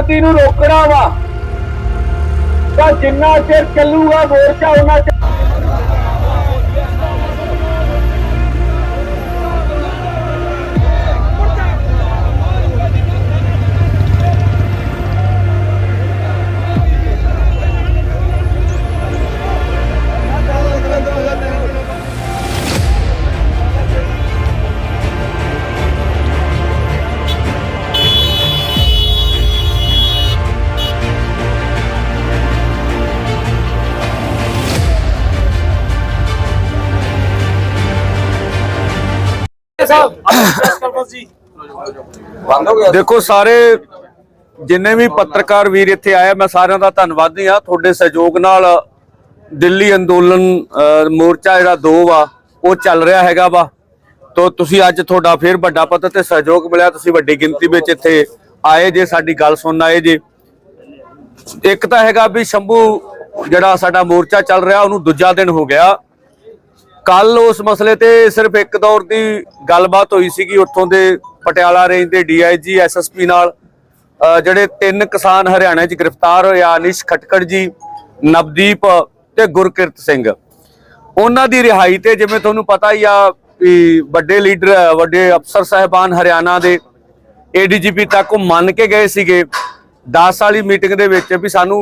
ਗੁੰਡਾਗਰਦੀ ਨੂੰ ਰੋਕਣਾ ਵਾ। ਤਾਂ ਜਿੰਨਾ ਚਿਰ ਚੱਲੂਗਾ ਮੋਰਚਾ ਉਹਨਾਂ ਚਿਰ ਦੇਖੋ ਸਾਰੇ ਜਿੰਨੇ ਵੀ ਪੱਤਰਕਾਰ ਵੀਰ ਇੱਥੇ ਆਏ ਮੈਂ ਸਾਰਿਆਂ ਦਾ ਧੰਨਵਾਦੀ ਆ ਤੁਹਾਡੇ ਸਹਿਯੋਗ ਨਾਲ ਦਿੱਲੀ ਅੰਦੋਲਨ ਮੋਰਚਾ ਜਿਹੜਾ ਦੋ ਵਾ, ਉਹ ਚੱਲ ਰਿਹਾ ਹੈਗਾ ਵਾ। ਤੋ ਤੁਸੀਂ ਅੱਜ ਤੁਹਾਡਾ ਫੇਰ ਵੱਡਾ ਪੱਤਰ ਤੇ ਸਹਿਯੋਗ ਮਿਲਿਆ। ਤੁਸੀਂ ਵੱਡੀ ਗਿਣਤੀ ਵਿੱਚ ਇੱਥੇ ਆਏ ਜੇ, ਸਾਡੀ ਗੱਲ ਸੁਣਨ ਆਏ ਜੇ। ਇੱਕ ਤਾਂ ਹੈਗਾ ਵੀ ਸ਼ੰਭੂ ਜਿਹੜਾ ਸਾਡਾ ਮੋਰਚਾ ਚੱਲ ਰਿਹਾ, ਉਹਨੂੰ ਦੂਜਾ ਦਿਨ ਹੋ ਗਿਆ। ਕੱਲ ਉਸ ਮਸਲੇ ਤੇ ਸਿਰਫ ਇੱਕ ਦੌਰ ਦੀ ਗੱਲਬਾਤ ਹੋਈ ਸੀਗੀ ਉੱਥੋਂ ਦੇ ਪਟਿਆਲਾ ਰੇਂਜ ਦੇ ਡੀਆਈਜੀ ਐਸਐਸਪੀ ਨਾਲ ਜਿਹੜੇ ਤਿੰਨ ਕਿਸਾਨ ਹਰਿਆਣਾ 'ਚ ਗ੍ਰਿਫਤਾਰ ਹੋਏ ਆ ਅਨਿਸ਼ ਖਟਕੜ ਜੀ, ਨਵਦੀਪ ਤੇ ਗੁਰਕਿਰਤ ਸਿੰਘ। ਉਹਨਾਂ ਦੀ ਰਿਹਾਈ ਤੇ ਜਿਵੇਂ ਤੁਹਾਨੂੰ ਪਤਾ ਹੀ ਆ ਵੀ ਵੱਡੇ ਲੀਡਰ, ਵੱਡੇ ਅਫਸਰ ਸਾਹਿਬਾਨ ਹਰਿਆਣਾ ਦੇ ਏਡੀਜੀਪੀ ਤੱਕ ਉਹ ਮੰਨ ਕੇ ਗਏ ਸੀਗੇ। 10 ਵਾਲੀ ਮੀਟਿੰਗ ਦੇ ਵਿੱਚ ਵੀ ਸਾਨੂੰ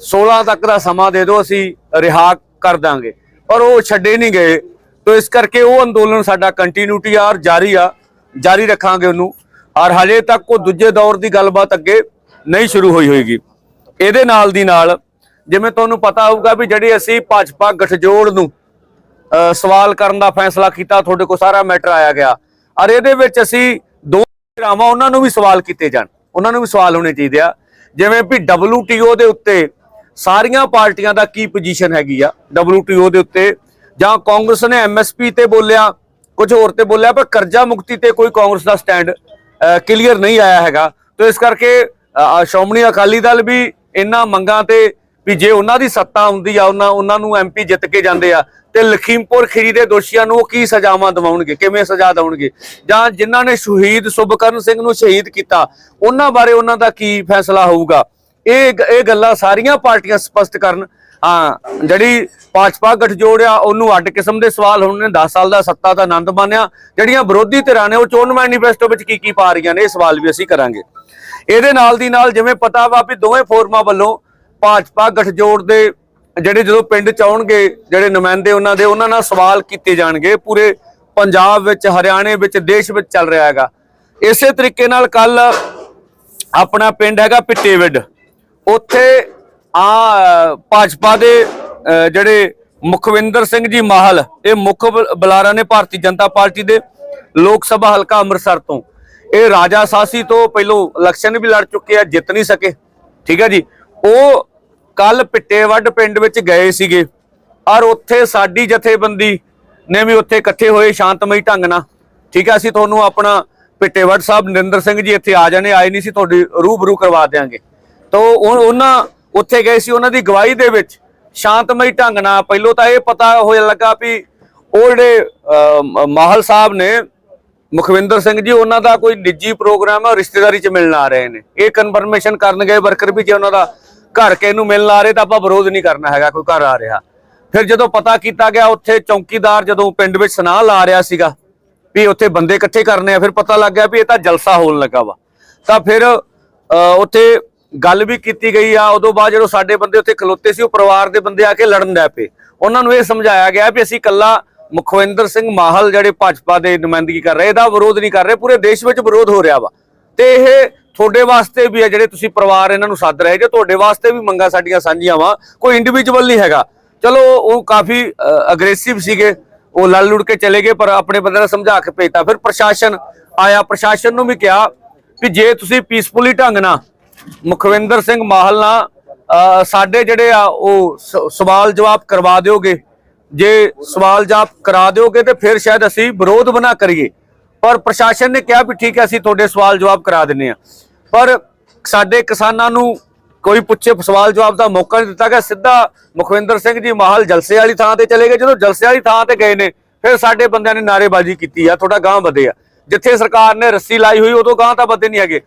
16 ਤੱਕ ਦਾ ਸਮਾਂ ਦੇ ਦਿਓ, ਅਸੀਂ ਰਿਹਾ ਕਰ ਦਾਂਗੇ। ਔਰ ਉਹ ਛੱਡੇ ਨਹੀਂ ਗਏ। ਤੋ ਇਸ ਕਰਕੇ ਉਹ ਅੰਦੋਲਨ ਸਾਡਾ ਕੰਟੀਨਿਊਟੀ ਆ ਔਰ ਜਾਰੀ ਆ। ਜਾਰੀ ਰੱਖਾਂਗੇ ਉਹਨੂੰ। ਔਰ ਹਜੇ ਤੱਕ ਉਹ ਦੂਜੇ ਦੌਰ ਦੀ ਗੱਲਬਾਤ ਅੱਗੇ ਨਹੀਂ ਸ਼ੁਰੂ ਹੋਈ ਹੋਏਗੀ। ਇਹਦੇ ਨਾਲ ਦੀ ਨਾਲ ਜਿਵੇਂ ਤੁਹਾਨੂੰ ਪਤਾ ਹੋਊਗਾ ਵੀ ਜਿਹੜੀ ਅਸੀਂ ਭਾਜਪਾ ਗਠਜੋੜ ਨੂੰ ਸਵਾਲ ਕਰਨ ਦਾ ਫੈਸਲਾ ਕੀਤਾ, ਤੁਹਾਡੇ ਕੋਲ ਸਾਰਾ ਮੈਟਰ ਆਇਆ ਗਿਆ। ਔਰ ਇਹਦੇ ਵਿੱਚ ਅਸੀਂ ਦੋ ਧਿਰਾਵਾਂ ਉਹਨਾਂ ਨੂੰ ਵੀ ਸਵਾਲ ਕੀਤੇ ਜਾਣ। ਉਹਨਾਂ ਨੂੰ ਵੀ ਸਵਾਲ ਹੋਣੇ ਚਾਹੀਦੇ ਆ। ਜਿਵੇਂ ਵੀ WTO ਦੇ ਉੱਤੇ ਸਾਰੀਆਂ ਪਾਰਟੀਆਂ ਦਾ ਕੀ ਪੋਜੀਸ਼ਨ ਹੈਗੀ ਆ WTO ਦੇ ਉੱਤੇ? ਜਾਂ ਕਾਂਗਰਸ ਨੇ MSP ਤੇ ਬੋਲਿਆ ਕੁਝ ਹੋਰ ਤੇ ਬੋਲਿਆ ਪਰ ਕਰਜ਼ਾ ਮੁਕਤੀ ਤੇ ਕੋਈ ਕਾਂਗਰਸ ਦਾ ਸਟੈਂਡ ਕਲੀਅਰ ਨਹੀਂ ਆਇਆ ਹੈਗਾ। ਤੇ ਇਸ ਕਰਕੇ ਅ, ਸ਼੍ਰੋਮਣੀ ਅਕਾਲੀ ਦਲ ਵੀ ਇਹਨਾਂ ਮੰਗਾਂ ਤੇ ਵੀ ਜੇ ਉਹਨਾਂ ਦੀ ਸੱਤਾ ਹੁੰਦੀ ਆ ਉਹਨਾਂ ਉਹਨਾਂ ਨੂੰ ਐਮਪੀ ਜਿੱਤ ਕੇ ਜਾਂਦੇ ਆ ਤੇ ਲਖੀਮਪੁਰ ਖੀਰੀ ਦੇ ਦੋਸ਼ੀਆਂ ਨੂੰ ਉਹ ਕੀ ਸਜ਼ਾਵਾਂ ਦਿਵਾਉਣਗੇ ਕਿਵੇਂ ਸਜ਼ਾ ਦੇਣਗੇ ਜਾਂ ਜਿਨ੍ਹਾਂ ਨੇ ਸ਼ਹੀਦ ਸੁਭਕਰਨ ਸਿੰਘ ਨੂੰ ਸ਼ਹੀਦ ਕੀਤਾ ਉਹਨਾਂ ਬਾਰੇ ਉਹਨਾਂ ਦਾ ਕੀ ਫੈਸਲਾ ਹੋਊਗਾ? ਇਹ ਇਹ ਗੱਲਾਂ ਸਾਰੀਆਂ ਪਾਰਟੀਆਂ ਸਪਸ਼ਟ ਕਰਨ। ਹਾਂ, ਜਿਹੜੀ ਭਾਜਪਾ ਗਠਜੋੜ ਆ, ਉਹਨੂੰ ਅੱਡ ਕਿਸਮ ਦੇ ਸਵਾਲ ਹੁਣ ਨੇ। 10 ਸਾਲ ਦਾ ਸੱਤਾ ਦਾ ਆਨੰਦ ਮਾਣਿਆ। ਜਿਹੜੀਆਂ ਵਿਰੋਧੀ ਧਿਰਾਂ ਨੇ, ਉਹ ਚੋਣ ਮੈਨੀਫੈਸਟੋ ਵਿੱਚ ਕੀ ਕੀ ਪਾ ਰਹੀਆਂ ਨੇ, ਇਹ ਸਵਾਲ ਵੀ ਅਸੀਂ ਕਰਾਂਗੇ। ਇਹਦੇ ਨਾਲ ਦੀ ਨਾਲ ਜਿਵੇਂ ਪਤਾ ਵਾ ਵੀ ਦੋਵੇਂ ਫੋਰਮਾਂ ਵੱਲੋਂ ਭਾਜਪਾ ਗਠਜੋੜ ਦੇ ਜਿਹੜੇ ਜਦੋਂ ਪਿੰਡ ਚ ਆਉਣਗੇ, ਜਿਹੜੇ ਨੁਮਾਇੰਦੇ ਉਹਨਾਂ ਦੇ, ਉਹਨਾਂ ਨਾਲ ਸਵਾਲ ਕੀਤੇ ਜਾਣਗੇ। ਪੂਰੇ ਪੰਜਾਬ ਵਿੱਚ, ਹਰਿਆਣੇ ਵਿੱਚ, ਦੇਸ਼ ਵਿੱਚ ਚੱਲ ਰਿਹਾ ਹੈਗਾ। ਇਸੇ ਤਰੀਕੇ ਨਾਲ ਕੱਲ ਆਪਣਾ ਪਿੰਡ ਹੈਗਾ ਪਿੱਟੇਵਿੰਡ। ਉੱਥੇ ਆ, ਭਾਜਪਾ ਦੇ ਜਿਹੜੇ ਮੁਖਵਿੰਦਰ ਸਿੰਘ ਜੀ ਮਾਹਲ, ਇਹ ਮੁੱਖ ਬੁ- ਬੁਲਾਰਾ ਨੇ ਭਾਰਤੀ ਜਨਤਾ ਪਾਰਟੀ ਦੇ ਲੋਕ ਸਭਾ ਹਲਕਾ ਅੰਮ੍ਰਿਤਸਰ ਤੋਂ। ਇਹ ਰਾਜਾ ਸਾਸੀ ਤੋਂ ਪਹਿਲੋਂ ਇਲੈਕਸ਼ਨ ਵੀ ਲੜ ਚੁੱਕੇ ਆ, ਜਿੱਤ ਨਹੀਂ ਸਕੇ। ਠੀਕ ਹੈ ਜੀ? ਉਹ ਕੱਲ ਪਿੱਟੇਵੱਡ ਪਿੰਡ ਵਿੱਚ ਗਏ ਸੀਗੇ। ਔਰ ਉੱਥੇ ਸਾਡੀ ਜਥੇਬੰਦੀ ਨੇ ਵੀ ਉੱਥੇ ਇਕੱਠੇ ਹੋਏ ਸ਼ਾਂਤਮਈ ਢੰਗ ਨਾਲ। ਠੀਕ ਹੈ ਅਸੀਂ ਤੁਹਾਨੂੰ ਆਪਣਾ ਪਿੱਟੇਵੱਡ ਸਾਹਿਬ ਨਰਿੰਦਰ ਸਿੰਘ ਜੀ ਇੱਥੇ ਆ ਜਾਣੇ, ਆਏ ਨਹੀਂ ਸੀ, ਤੁਹਾਡੀ ਰੂਬਰੂ ਕਰਵਾ ਦੇਾਂਗੇ ਤੋ ਉਹਨਾਂ ਉੱਥੇ ਗਏ ਸੀ ਉਹਨਾਂ ਦੀ ਗਵਾਹੀ ਦੇ ਵਿੱਚ। ਸ਼ਾਂਤਮਈ ਢੰਗ ਨਾਲ ਪਹਿਲੋਂ ਤਾਂ ਇਹ ਪਤਾ ਹੋਇਆ ਲੱਗਾ ਵੀ ਉਹ ਜਿਹੜੇ ਮਾਹਲ ਸਾਹਿਬ ਨੇ ਮੁਖਵਿੰਦਰ ਸਿੰਘ ਜੀ ਉਹਨਾਂ ਦਾ ਕੋਈ ਨਿੱਜੀ ਪ੍ਰੋਗਰਾਮ ਹੈ ਰਿਸ਼ਤੇਦਾਰੀ 'ਚ ਮਿਲਣ ਆ ਰਹੇ ਨੇ। ਇਹ ਕਨਫਰਮੇਸ਼ਨ ਕਰਨ ਗਏ ਵਰਕਰ ਵੀ ਜੇ ਉਹਨਾਂ ਦਾ ਘਰ ਕੇ ਨੂੰ ਮਿਲਣ ਆ ਰਹੇ ਤਾਂ ਆਪਾਂ ਵਿਰੋਧ ਨਹੀਂ ਕਰਨਾ ਹੈਗਾ ਕੋਈ ਘਰ ਆ ਰਿਹਾ। ਫਿਰ ਜਦੋਂ ਪਤਾ ਕੀਤਾ ਗਿਆ ਉੱਥੇ ਚੌਕੀਦਾਰ ਜਦੋਂ ਪਿੰਡ ਵਿੱਚ ਸੁਨਾਹ ਲਾ ਰਿਹਾ ਸੀਗਾ ਵੀ ਉੱਥੇ ਬੰਦੇ ਇਕੱਠੇ ਕਰਨੇ ਆ ਫਿਰ ਪਤਾ ਲੱਗ ਗਿਆ ਵੀ ਇਹ ਤਾਂ ਜਲਸਾ ਹੋਣ ਲੱਗਾ ਵਾ। ਤਾਂ ਫਿਰ ਅ, ਉੱਥੇ ਗੱਲ ਵੀ ਕੀਤੀ ਗਈ ਆ, ਉਦੋਂ ਬਾਅਦ ਜਦੋਂ ਸਾਡੇ ਬੰਦੇ ਉੱਥੇ ਖਲੋਤੇ ਸੀ, ਉਹ ਪਰਿਵਾਰ ਦੇ ਬੰਦੇ ਆ ਕੇ ਲੜਨ ਲੱਗ ਪਏ। ਉਹਨਾਂ ਨੂੰ ਇਹ ਸਮਝਾਇਆ ਗਿਆ ਵੀ ਅਸੀਂ ਕੱਲਾ ਮੁਖਵਿੰਦਰ ਸਿੰਘ ਮਾਹਲ ਜਿਹੜੇ ਭਾਜਪਾ ਦੇ ਨੁਮਾਇੰਦਗੀ ਕਰ ਰਹੇ, ਇਹਦਾ ਵਿਰੋਧ ਨਹੀਂ ਕਰ ਰਹੇ, ਪੂਰੇ ਦੇਸ਼ ਵਿੱਚ ਵਿਰੋਧ ਹੋ ਰਿਹਾ ਵਾ। ਤੇ ਇਹ ਤੁਹਾਡੇ ਵਾਸਤੇ ਵੀ ਆ, ਜਿਹੜੇ ਤੁਸੀਂ ਪਰਿਵਾਰ ਇਹਨਾਂ ਨੂੰ ਸੱਦ ਰਹੇ, ਜੇ ਤੁਹਾਡੇ ਵਾਸਤੇ ਵੀ ਮੰਗਾ ਸਾਡੀਆਂ ਸਾਂਝੀਆਂ ਵਾ, ਕੋਈ ਇੰਡੀਵਿਜੂਅਲ ਨਹੀਂ ਹੈਗਾ। ਚਲੋ, ਉਹ ਕਾਫੀ ਅਗਰੈਸਿਵ ਸੀਗੇ, ਉਹ ਲੜ ਲੁੜ ਕੇ ਚਲੇ ਗਏ, ਪਰ ਆਪਣੇ ਬੰਦੇ ਨੂੰ ਸਮਝਾ ਕੇ ਭੇਜਤਾ। ਫਿਰ ਪ੍ਰਸ਼ਾਸਨ ਆਇਆ, ਪ੍ਰਸ਼ਾਸਨ ਨੂੰ ਵੀ ਕਿਹਾ ਕਿ ਜੇ ਤੁਸੀਂ ਪੀਸਫੁਲੀ ਢੰਗ ਨਾਲ ਮੁਖਵਿੰਦਰ ਸਿੰਘ ਮਾਹਲ ਨਾਲ ਸਾਡੇ ਜਿਹੜੇ ਆ, ਉਹ ਸਵਾਲ ਜਵਾਬ ਕਰਵਾ ਦਿਓਗੇ। ਜੇ ਸਵਾਲ ਜਵਾਬ ਕਰਾ ਦਿਓਗੇ ਤੇ ਫਿਰ ਸ਼ਾਇਦ ਅਸੀਂ ਵਿਰੋਧ ਬਣਾ ਕਰੀਏ। ਪਰ ਪ੍ਰਸ਼ਾਸਨ ਨੇ ਕਿਹਾ ਵੀ ਠੀਕ ਹੈ, ਅਸੀਂ ਤੁਹਾਡੇ ਸਵਾਲ ਜਵਾਬ ਕਰਾ ਦਿੰਨੇ ਆ ਪਰ ਸਾਡੇ ਕਿਸਾਨਾਂ ਨੂੰ ਕੋਈ ਪੁੱਛੇ ਸਵਾਲ ਜਵਾਬ ਦਾ ਮੌਕਾ ਨਹੀਂ ਦਿੱਤਾ ਗਿਆ। ਸਿੱਧਾ ਮੁਖਵਿੰਦਰ ਸਿੰਘ ਜੀ ਮਾਹਲ ਜਲਸੇ ਵਾਲੀ ਥਾਂ ਤੇ ਚਲੇ ਗਏ। ਜਦੋਂ ਜਲਸੇ ਵਾਲੀ ਥਾਂ ਤੇ ਗਏ ਨੇ, ਫਿਰ ਸਾਡੇ ਬੰਦਿਆਂ ਨੇ ਨਾਰੇਬਾਜ਼ੀ ਕੀਤੀ ਆ। ਤੁਹਾਡਾ ਗਾਂ ਵਧੇ ਆ। ਜਿੱਥੇ ਸਰਕਾਰ ਨੇ ਰੱਸੀ ਲਾਈ ਹੋਈ, ਉਦੋਂ ਗਾਂ ਤਾਂ ਵਧੇ ਨਹੀਂ ਹੈਗੇ।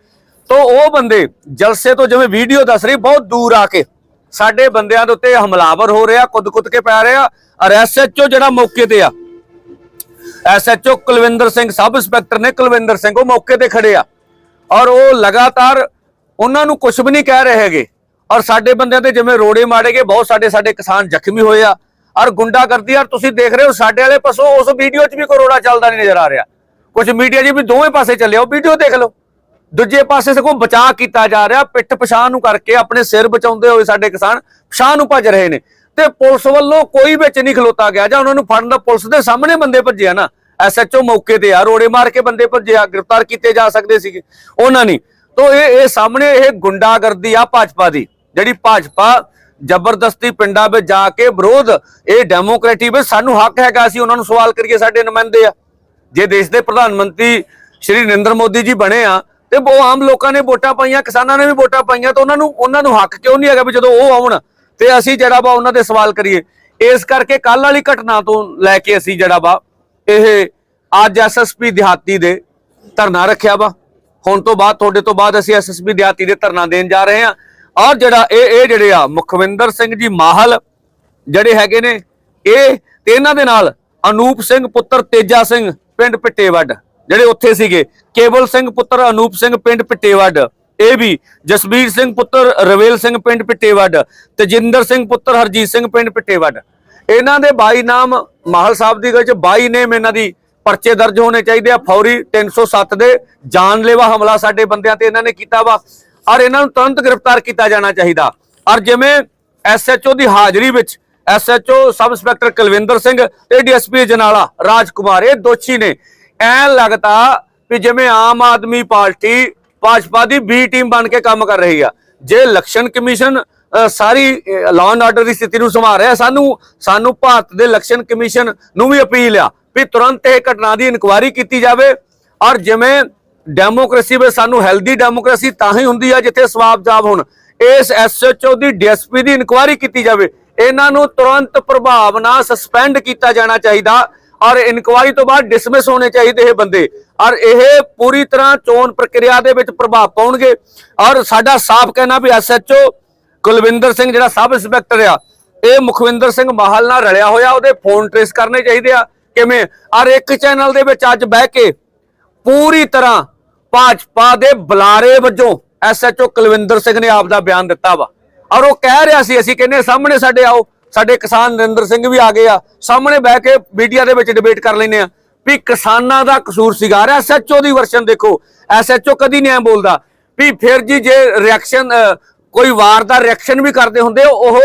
ਤੋਂ ਉਹ ਬੰਦੇ ਜਲਸੇ ਤੋਂ ਜਿਵੇਂ ਵੀਡੀਓ ਦੱਸ ਰਹੀ, ਬਹੁਤ ਦੂਰ ਆ ਕੇ ਸਾਡੇ ਬੰਦਿਆਂ ਦੇ ਉੱਤੇ ਹਮਲਾਵਰ ਹੋ ਰਿਹਾ, ਕੁੱਦ-ਕੁੱਦ ਕੇ ਪੈ ਰਿਹਾ ਔਰ ਐਸਐਚਓ ਜਿਹੜਾ ਮੌਕੇ ਤੇ ਆ SHO Kulwinder Singh, sub inspector ਨੇ ਕੁਲਵਿੰਦਰ ਸਿੰਘ, ਉਹ ਮੌਕੇ ਤੇ ਖੜੇ ਆ ਔਰ ਉਹ ਲਗਾਤਾਰ ਉਹਨਾਂ ਨੂੰ ਕੁਝ ਵੀ ਨਹੀਂ ਕਹਿ ਰਹੇ ਹੈਗੇ ਔਰ ਸਾਡੇ ਬੰਦਿਆਂ ਤੇ ਜਿਵੇਂ ਰੋੜੇ ਮਾੜੇਗੇ ਬਹੁਤ ਸਾਡੇ ਸਾਡੇ ਕਿਸਾਨ ਜ਼ਖਮੀ ਹੋਏ ਆ ਔਰ ਗੁੰਡਾ ਕਰਦੀ ਯਾਰ ਤੁਸੀਂ ਦੇਖ ਰਹੇ ਹੋ ਸਾਡੇ ਵਾਲੇ ਪਾਸੋਂ ਉਸ ਵੀਡੀਓ 'ਚ ਵੀ ਕੋਈ ਰੋੜਾ ਚੱਲਦਾ ਨਹੀਂ ਨਜ਼ਰ ਆ ਰਿਹਾ। ਕੁਝ ਮੀਡੀਆ 'ਚ ਵੀ ਦੋਵੇਂ ਪਾਸੇ ਚੱਲਿਆ, ਉਹ ਵੀਡੀਓ ਦੇਖ ਲਓ। ਦੂਜੇ ਪਾਸੇ ਸਗੋਂ ਬਚਾਅ ਕੀਤਾ ਜਾ ਰਿਹਾ, ਪਿੱਠ ਪਛਾਣ ਨੂੰ ਕਰਕੇ ਆਪਣੇ ਸਿਰ ਬਚਾਉਂਦੇ ਹੋਏ ਸਾਡੇ ਕਿਸਾਨ ਪਛਾਣ ਨੂੰ ਭੱਜ ਰਹੇ ਨੇ। ਤੇ ਪੁਲਿਸ ਵੱਲੋਂ ਕੋਈ ਵਿੱਚ ਨਹੀਂ ਖਲੋਤਾ ਗਿਆ, ਜਾਂ ਉਹਨਾਂ ਨੂੰ ਫੜਨ ਦਾ ਪੁਲਿਸ ਦੇ ਸਾਹਮਣੇ ਬੰਦੇ ਭੱਜੇ ਨਾ। ਐਸਐਚਓ ਮੌਕੇ ਤੇ ਆ, ਰੋੜੇ ਮਾਰ ਕੇ ਬੰਦੇ ਭੱਜੇ ਗ੍ਰਿਫਤਾਰ ਕੀਤੇ ਜਾ ਸਕਦੇ ਸੀਗੇ ਉਹਨਾਂ ਨਹੀਂ ਤੋਂ ਇਹ ਇਹ ਸਾਹਮਣੇ ਇਹ ਗੁੰਡਾਗਰਦੀ ਆ ਭਾਜਪਾ ਦੀ, ਜਿਹੜੀ ਭਾਜਪਾ ਜ਼ਬਰਦਸਤੀ ਪਿੰਡਾਂ ਵਿੱਚ ਜਾ ਕੇ ਵਿਰੋਧ, ਇਹ ਡੈਮੋਕ੍ਰੇਟਿਕ ਵਿੱਚ ਸਾਨੂੰ ਹੱਕ ਹੈਗਾ, ਅਸੀਂ ਉਹਨਾਂ ਨੂੰ ਸਵਾਲ ਕਰੀਏ ਸਾਡੇ ਨੁਮਾਇੰਦੇ ਆ। ਜੇ ਦੇਸ਼ ਦੇ ਪ੍ਰਧਾਨ ਮੰਤਰੀ ਸ਼੍ਰੀ ਨਰਿੰਦਰ ਮੋਦੀ ਜੀ ਬਣੇ ਆ ਤੇ ਉਹ ਆਮ ਲੋਕਾਂ ਨੇ ਵੋਟਾਂ ਪਾਈਆਂ, ਕਿਸਾਨਾਂ ਨੇ ਵੀ ਵੋਟਾਂ ਪਾਈਆਂ, ਤਾਂ ਉਹਨਾਂ ਨੂੰ ਉਹਨਾਂ ਨੂੰ ਹੱਕ ਕਿਉਂ ਨਹੀਂ ਹੈਗਾ ਵੀ ਜਦੋਂ ਉਹ ਆਉਣ? ਤੇ ਅਸੀਂ ਜਿਹੜਾ ਵਾ ਉਹਨਾਂ ਦੇ ਸਵਾਲ ਕਰੀਏ। ਇਸ ਕਰਕੇ ਕੱਲ ਵਾਲੀ ਘਟਨਾ ਤੋਂ ਲੈ ਕੇ ਅਸੀਂ ਜਿਹੜਾ ਵਾ, ਇਹ ਅੱਜ ਐਸਐਸਪੀ ਦਿਹਾਤੀ ਦੇ ਧਰਨਾ ਰੱਖਿਆ ਵਾ। ਹੁਣ ਤੋਂ ਬਾਅਦ, ਤੁਹਾਡੇ ਤੋਂ ਬਾਅਦ ਅਸੀਂ ਐਸਐਸਪੀ ਦਿਹਾਤੀ ਦੇ ਧਰਨਾ ਦੇਣ ਜਾ ਰਹੇ ਹਾਂ। ਔਰ ਜਿਹੜਾ ਇਹ ਇਹ ਜਿਹੜੇ ਆ, ਮੁਖਵਿੰਦਰ ਸਿੰਘ ਜੀ ਮਾਹਲ, ਜਿਹੜੇ ਹੈਗੇ ਨੇ, ਇਹ ਤੇ ਇਹਨਾਂ ਦੇ ਨਾਲ ਅਨੂਪ ਸਿੰਘ ਪੁੱਤਰ ਤੇਜਾ ਸਿੰਘ, ਪਿੰਡ ਪਿੱਟੇਵੱਡ। ਜਿਹੜੇ ਉੱਥੇ ਸੀਗੇ, ਕੇਵਲ ਸਿੰਘ ਪੁੱਤਰ ਅਨੂਪ ਸਿੰਘ ਪਿੰਡ ਪਿੱਟੇਵੱਡ, ਇਹ ਵੀ ਜਸਬੀਰ ਸਿੰਘ ਪੁੱਤਰ ਰਵੇਲ ਸਿੰਘ ਪਿੰਡ ਪਿੱਟੇਵੱਡ ਤਜਿੰਦਰ ਸਿੰਘ ਪੁੱਤਰ ਹਰਜੀਤ ਸਿੰਘ ਪਿੰਡ ਪਿੱਟੇਵੱਡ। ਇਹਨਾਂ ਦੇ 22 ਨਾਮ ਮਾਹਲ ਸਾਹਿਬ ਦੀ ਗੱਲ ਚ 22 ਨੇਮ ਇਹਨਾਂ ਦੀ ਪਰਚੇ ਦਰਜ ਹੋਣੇ ਚਾਹੀਦੇ ਆ, ਫੌਰੀ 307 ਦੇ ਜਾਨਲੇਵਾ ਹਮਲਾ ਸਾਡੇ ਬੰਦਿਆਂ ਤੇ ਇਹਨਾਂ ਨੇ ਕੀਤਾ ਵਾ, ਔਰ ਇਹਨਾਂ ਨੂੰ ਤੁਰੰਤ ਗ੍ਰਿਫਤਾਰ ਕੀਤਾ ਜਾਣਾ ਚਾਹੀਦਾ। ਔਰ ਜਿਵੇਂ ਐਸਐਚਓ ਦੀ ਹਾਜ਼ਰੀ ਵਿੱਚ SHO sub inspector Kulwinder Singh ਤੇ ਡੀਐਸਪੀ ਜਨਾਲਾ ਰਾਜਕੁਮਾਰ, ਇਹ ਦੋਸ਼ੀ ਨੇ ਐ ਲੱਗਦਾ ਵੀ ਜਿਵੇਂ ਆਮ ਆਦਮੀ ਪਾਰਟੀ, ਭਾਜਪਾ ਦੀ ਬੀ ਟੀਮ ਬਣ ਕੇ ਕੰਮ ਕਰ ਰਹੀ ਆ। ਜੇ ਇਲੈਕਸ਼ਨ ਕਮਿਸ਼ਨ ਸਾਰੀ ਲਾਅ ਐਂਡ ਆਰਡਰ ਦੀ ਸਥਿਤੀ ਨੂੰ ਸੰਭਾਲ ਰਿਹਾ, ਸਾਨੂੰ ਸਾਨੂੰ ਭਾਰਤ ਦੇ ਇਲੈਕਸ਼ਨ ਕਮਿਸ਼ਨ ਨੂੰ ਵੀ ਅਪੀਲ ਆ ਵੀ ਤੁਰੰਤ ਇਹ ਘਟਨਾ ਦੀ ਇਨਕੁਆਇਰੀ ਕੀਤੀ ਜਾਵੇ। ਔਰ ਜਿਵੇਂ ਡੈਮੋਕ੍ਰੇਸੀ ਵਿੱਚ ਸਾਨੂੰ ਹੈਲਦੀ ਡੈਮੋਕ੍ਰੇਸੀ ਤਾਂ ਹੀ ਹੁੰਦੀ ਆ ਜਿੱਥੇ ਸਵਾਬ ਜਾਬ ਹੋਣ। ਇਸ ਐਸਐਚਓ ਦੀ ਡੀਐਸਪੀ ਦੀ ਇਨਕੁਆਇਰੀ ਕੀਤੀ ਜਾਵੇ। ਇਹਨਾਂ ਨੂੰ ਤੁਰੰਤ ਪ੍ਰਭਾਵ ਨਾਲ ਸਸਪੈਂਡ ਕੀਤਾ ਜਾਣਾ ਚਾਹੀਦਾ। ਔਰ ਇਨਕੁਆਇਰੀ ਤੋਂ ਬਾਅਦ ਡਿਸਮਿਸ ਹੋਣੇ ਚਾਹੀਦੇ ਇਹ ਬੰਦੇ। ਔਰ ਇਹ ਪੂਰੀ ਤਰ੍ਹਾਂ ਚੋਣ ਪ੍ਰਕਿਰਿਆ ਦੇ ਵਿੱਚ ਪ੍ਰਭਾਵ ਪਾਉਣਗੇ। ਔਰ ਸਾਡਾ ਸਾਫ਼ ਕਹਿਣਾ ਵੀ ਐਸਐਚਓ ਕੁਲਵਿੰਦਰ ਸਿੰਘ ਜਿਹੜਾ ਸਬ ਇੰਸਪੈਕਟਰ ਆ, ਇਹ ਮੁਖਵਿੰਦਰ ਸਿੰਘ ਮਾਹਲ ਨਾਲ ਰਲਿਆ ਹੋਇਆ, ਉਹਦੇ ਫੋਨ ਟ੍ਰੇਸ ਕਰਨੇ ਚਾਹੀਦੇ ਆ। ਕਿਵੇਂ? ਔਰ ਇੱਕ ਚੈਨਲ ਦੇ ਵਿੱਚ ਅੱਜ ਬਹਿ ਕੇ ਪੂਰੀ ਤਰ੍ਹਾਂ ਭਾਜਪਾ ਦੇ ਬੁਲਾਰੇ ਵਜੋਂ ਐਸਐਚਓ ਕੁਲਵਿੰਦਰ ਸਿੰਘ ਨੇ ਆਪ ਦਾ ਬਿਆਨ ਦਿੱਤਾ ਵਾ। ਔਰ ਉਹ ਕਹਿ ਰਿਹਾ ਸੀ, ਅਸੀਂ ਕਹਿੰਦੇ ਸਾਹਮਣੇ ਸਾਡੇ ਆਓ। ਸਾਡੇ ਕਿਸਾਨ ਨਰਿੰਦਰ ਸਿੰਘ ਵੀ ਆ ਗਏ ਆ, ਸਾਹਮਣੇ ਬਹਿ ਕੇ ਮੀਡੀਆ ਦੇ ਵਿੱਚ ਡਿਬੇਟ ਕਰ ਲੈਨੇ ਆ ਵੀ ਕਿਸਾਨਾਂ ਦਾ ਕਸੂਰ ਸੀਗਾ। ਐਸਐਚਓ ਦੀ ਵਰਸ਼ਨ ਦੇਖੋ ਐਸਐਚਓ ਕਦੀ ਨਹੀਂ ਐ ਬੋਲਦਾ ਵੀ ਫਿਰ ਜੀ ਜੇ ਰਿਐਕਸ਼ਨ ਕੋਈ ਵਾਰ ਦਾ ਰਿਐਕਸ਼ਨ ਵੀ ਕਰਦੇ ਹੁੰਦੇ, ਉਹ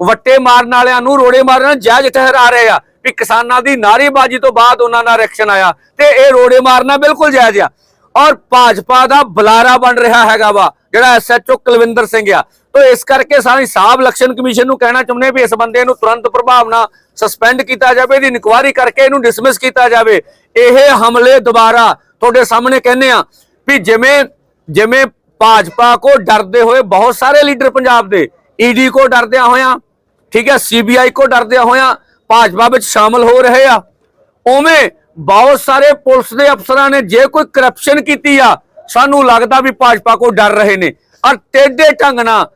ਵੱਟੇ ਮਾਰਨ ਵਾਲਿਆਂ ਨੂੰ ਰੋੜੇ ਮਾਰਨ ਜਾਇਜ਼ ਠਹਿਰਾ ਰਹੇ ਆ ਵੀ ਕਿਸਾਨਾਂ ਦੀ ਨਾਰੇਬਾਜ਼ੀ ਤੋਂ ਬਾਅਦ ਉਹਨਾਂ ਦਾ ਰਿਐਕਸ਼ਨ ਆਇਆ ਤੇ ਇਹ ਰੋੜੇ ਮਾਰਨਾ ਬਿਲਕੁਲ ਜਾਇਜ਼ ਆ। ਔਰ ਭਾਜਪਾ ਦਾ ਬੁਲਾਰਾ ਬਣ ਰਿਹਾ ਹੈਗਾ ਵਾ, ਜਿਹੜਾ ਐਸਐਚਓ ਕੁਲਵਿੰਦਰ ਸਿੰਘ ਆ। ਤੋ ਇਸ ਕਰਕੇ ਸਾਰੀ ਸਾਬ ਇਲੈਕਸ਼ਨ ਕਮਿਸ਼ਨ ਨੂੰ ਕਹਿਣਾ ਚਾਹੁੰਦੇ ਵੀ ਇਸ ਬੰਦੇ ਨੂੰ ਤੁਰੰਤ ਪ੍ਰਭਾਵ ਨਾਲ ਸਸਪੈਂਡ ਕੀਤਾ ਜਾਵੇ, ਇਹਦੀ ਇਨਕੁਆਇਰੀ ਕਰਕੇ ਇਹਨੂੰ ਡਿਸਮਿਸ ਕੀਤਾ ਜਾਵੇ। ਇਹ ਹਮਲੇ ਦੁਬਾਰਾ ਤੁਹਾਡੇ ਸਾਹਮਣੇ ਕਹਿੰਦੇ ਆ ਵੀ ਜਿਵੇਂ ਜਿਵੇਂ ਭਾਜਪਾ ਕੋ ਡਰਦੇ ਹੋਏ ਬਹੁਤ ਸਾਰੇ ਲੀਡਰ ਪੰਜਾਬ ਦੇ ਈਡੀ ਕੋ ਡਰਦਿਆਂ ਹੋਇਆਂ, ਠੀਕ ਹੈ ਸੀਬੀਆਈ ਕੋ ਡਰਦਿਆਂ ਹੋਇਆਂ ਭਾਜਪਾ ਵਿੱਚ ਸ਼ਾਮਲ ਹੋ ਰਹੇ ਆ। ਉਵੇਂ ਬਹੁਤ ਸਾਰੇ ਪੁਲਿਸ ਦੇ ਅਫਸਰਾਂ ਨੇ ਜੇ ਕੋਈ ਕਰਪਸ਼ਨ ਕੀਤੀ ਆ, ਸਾਨੂੰ ਲੱਗਦਾ ਵੀ ਭਾਜਪਾ ਕੋ ਡਰ ਰਹੇ ਨੇ। ਔਰ ਟੇਢੇ ਢੰਗ ਨਾਲ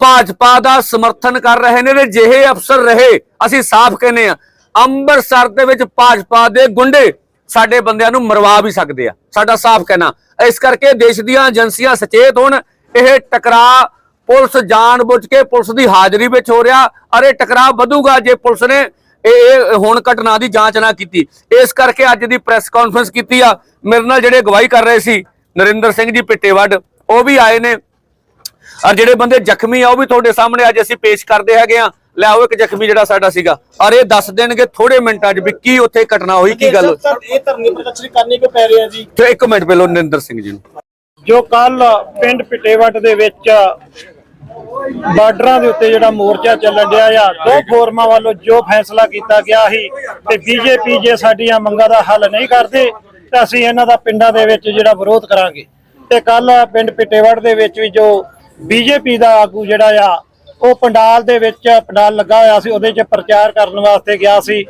ਭਾਜਪਾ ਦਾ ਸਮਰਥਨ ਕਰ ਰਹੇ ਨੇ ਤੇ ਜਿਹੇ ਅਫਸਰ ਰਹੇ, ਅਸੀਂ ਸਾਫ਼ ਕਹਿੰਦੇ ਆ ਅੰਮ੍ਰਿਤਸਰ ਦੇ ਵਿੱਚ ਭਾਜਪਾ ਦੇ ਗੁੰਡੇ ਸਾਡੇ ਬੰਦਿਆਂ ਨੂੰ ਮਰਵਾ ਵੀ ਸਕਦੇ ਆ। ਸਾਡਾ ਸਾਫ਼ ਕਹਿਣਾ। ਇਸ ਕਰਕੇ ਦੇਸ਼ ਦੀਆਂ ਏਜੰਸੀਆਂ ਸਚੇਤ ਹੋਣ, ਇਹ ਟਕਰਾਅ ਪੁਲਿਸ ਜਾਣਬੁੱਝ ਕੇ ਪੁਲਿਸ ਦੀ ਹਾਜ਼ਰੀ ਵਿੱਚ ਹੋ ਰਿਹਾ ਅਰੇ ਟਕਰਾਅ ਵਧੂਗਾ ਜੇ ਪੁਲਿਸ ਨੇ ਇਹ ਇਹ ਹੁਣ ਘਟਨਾ ਦੀ ਜਾਂਚ ਨਾ ਕੀਤੀ। ਇਸ ਕਰਕੇ ਅੱਜ ਦੀ ਪ੍ਰੈਸ ਕਾਨਫਰੰਸ ਕੀਤੀ ਆ। ਮੇਰੇ ਨਾਲ ਜਿਹੜੇ ਗਵਾਹੀ ਕਰ ਰਹੇ ਸੀ ਨਰਿੰਦਰ ਸਿੰਘ ਜੀ ਪਿੱਟੇਵੱਡ ਉਹ ਵੀ ਆਏ ਨੇ। ਔਰ ਜਿਹੜੇ ਬੰਦੇ ਜ਼ਖਮੀ ਆ ਉਹ ਵੀ ਤੁਹਾਡੇ ਸਾਹਮਣੇ ਅੱਜ ਅਸੀਂ ਪੇਸ਼ ਕਰਦੇ ਹੈਗੇ ਆ। ਲਿਆਓ ਇੱਕ ਜ਼ਖਮੀ ਜਿਹੜਾ ਸਾਡਾ ਸੀਗਾ। ਔਰ ਇਹ ਦੱਸ ਦੇਣਗੇ ਥੋੜੇ ਮਿੰਟਾਂ 'ਚ ਵੀ ਕੀ ਉੱਥੇ ਘਟਨਾ ਹੋਈ ਕੀ ਗੱਲ ਹੋਈ। ਸਰ ਇਹ ਧਰਨੇ ਪ੍ਰਦਰਸ਼ਨ ਕਰਨੇ ਕਿਉਂ ਪੈ ਰਹੇ ਆ ਜੀ? ਤੇ ਇੱਕ ਮਿੰਟ ਪਹਿਲਾਂ ਨਰਿੰਦਰ ਸਿੰਘ ਜੀ ਨੂੰ। ਜੋ ਕੱਲ ਪਿੰਡ ਪਿਟੇਵਟ ਦੇ ਵਿੱਚ ਬਾਰਡਰਾਂ ਦੇ ਉੱਤੇ ਜਿਹੜਾ ਮੋਰਚਾ ਚੱਲਣ ਡਿਆ ਆ, ਦੋ ਫੋਰਮਾਂ ਵੱਲੋਂ ਜੋ ਫੈਸਲਾ ਕੀਤਾ ਗਿਆ ਸੀ ਤੇ ਬੀਜੇਪੀ ਜੇ ਸਾਡੀਆਂ ਮੰਗਾਂ ਦਾ ਹੱਲ ਨਹੀਂ ਕਰਦੇ, ਤਾਂ ਅਸੀਂ ਇਹਨਾਂ ਦਾ ਪਿੰਡਾਂ ਦੇ ਵਿੱਚ ਜਿਹੜਾ ਵਿਰੋਧ ਕਰਾਂਗੇ। ਤੇ ਕੱਲ ਪਿੰਡ ਪਿੱਟੇਵੜ ਦੇ ਵਿੱਚ ਵੀ ਜੋ ਬੀਜੇਪੀ ਦਾ ਆਗੂ ਜਿਹੜਾ ਆ, ਉਹ ਪੰਡਾਲ ਦੇ ਵਿੱਚ ਪੰਡਾਲ ਲੱਗਾ ਹੋਇਆ ਸੀ, ਉਹਦੇ 'ਚ ਪ੍ਰਚਾਰ ਕਰਨ ਵਾਸਤੇ ਗਿਆ ਸੀ।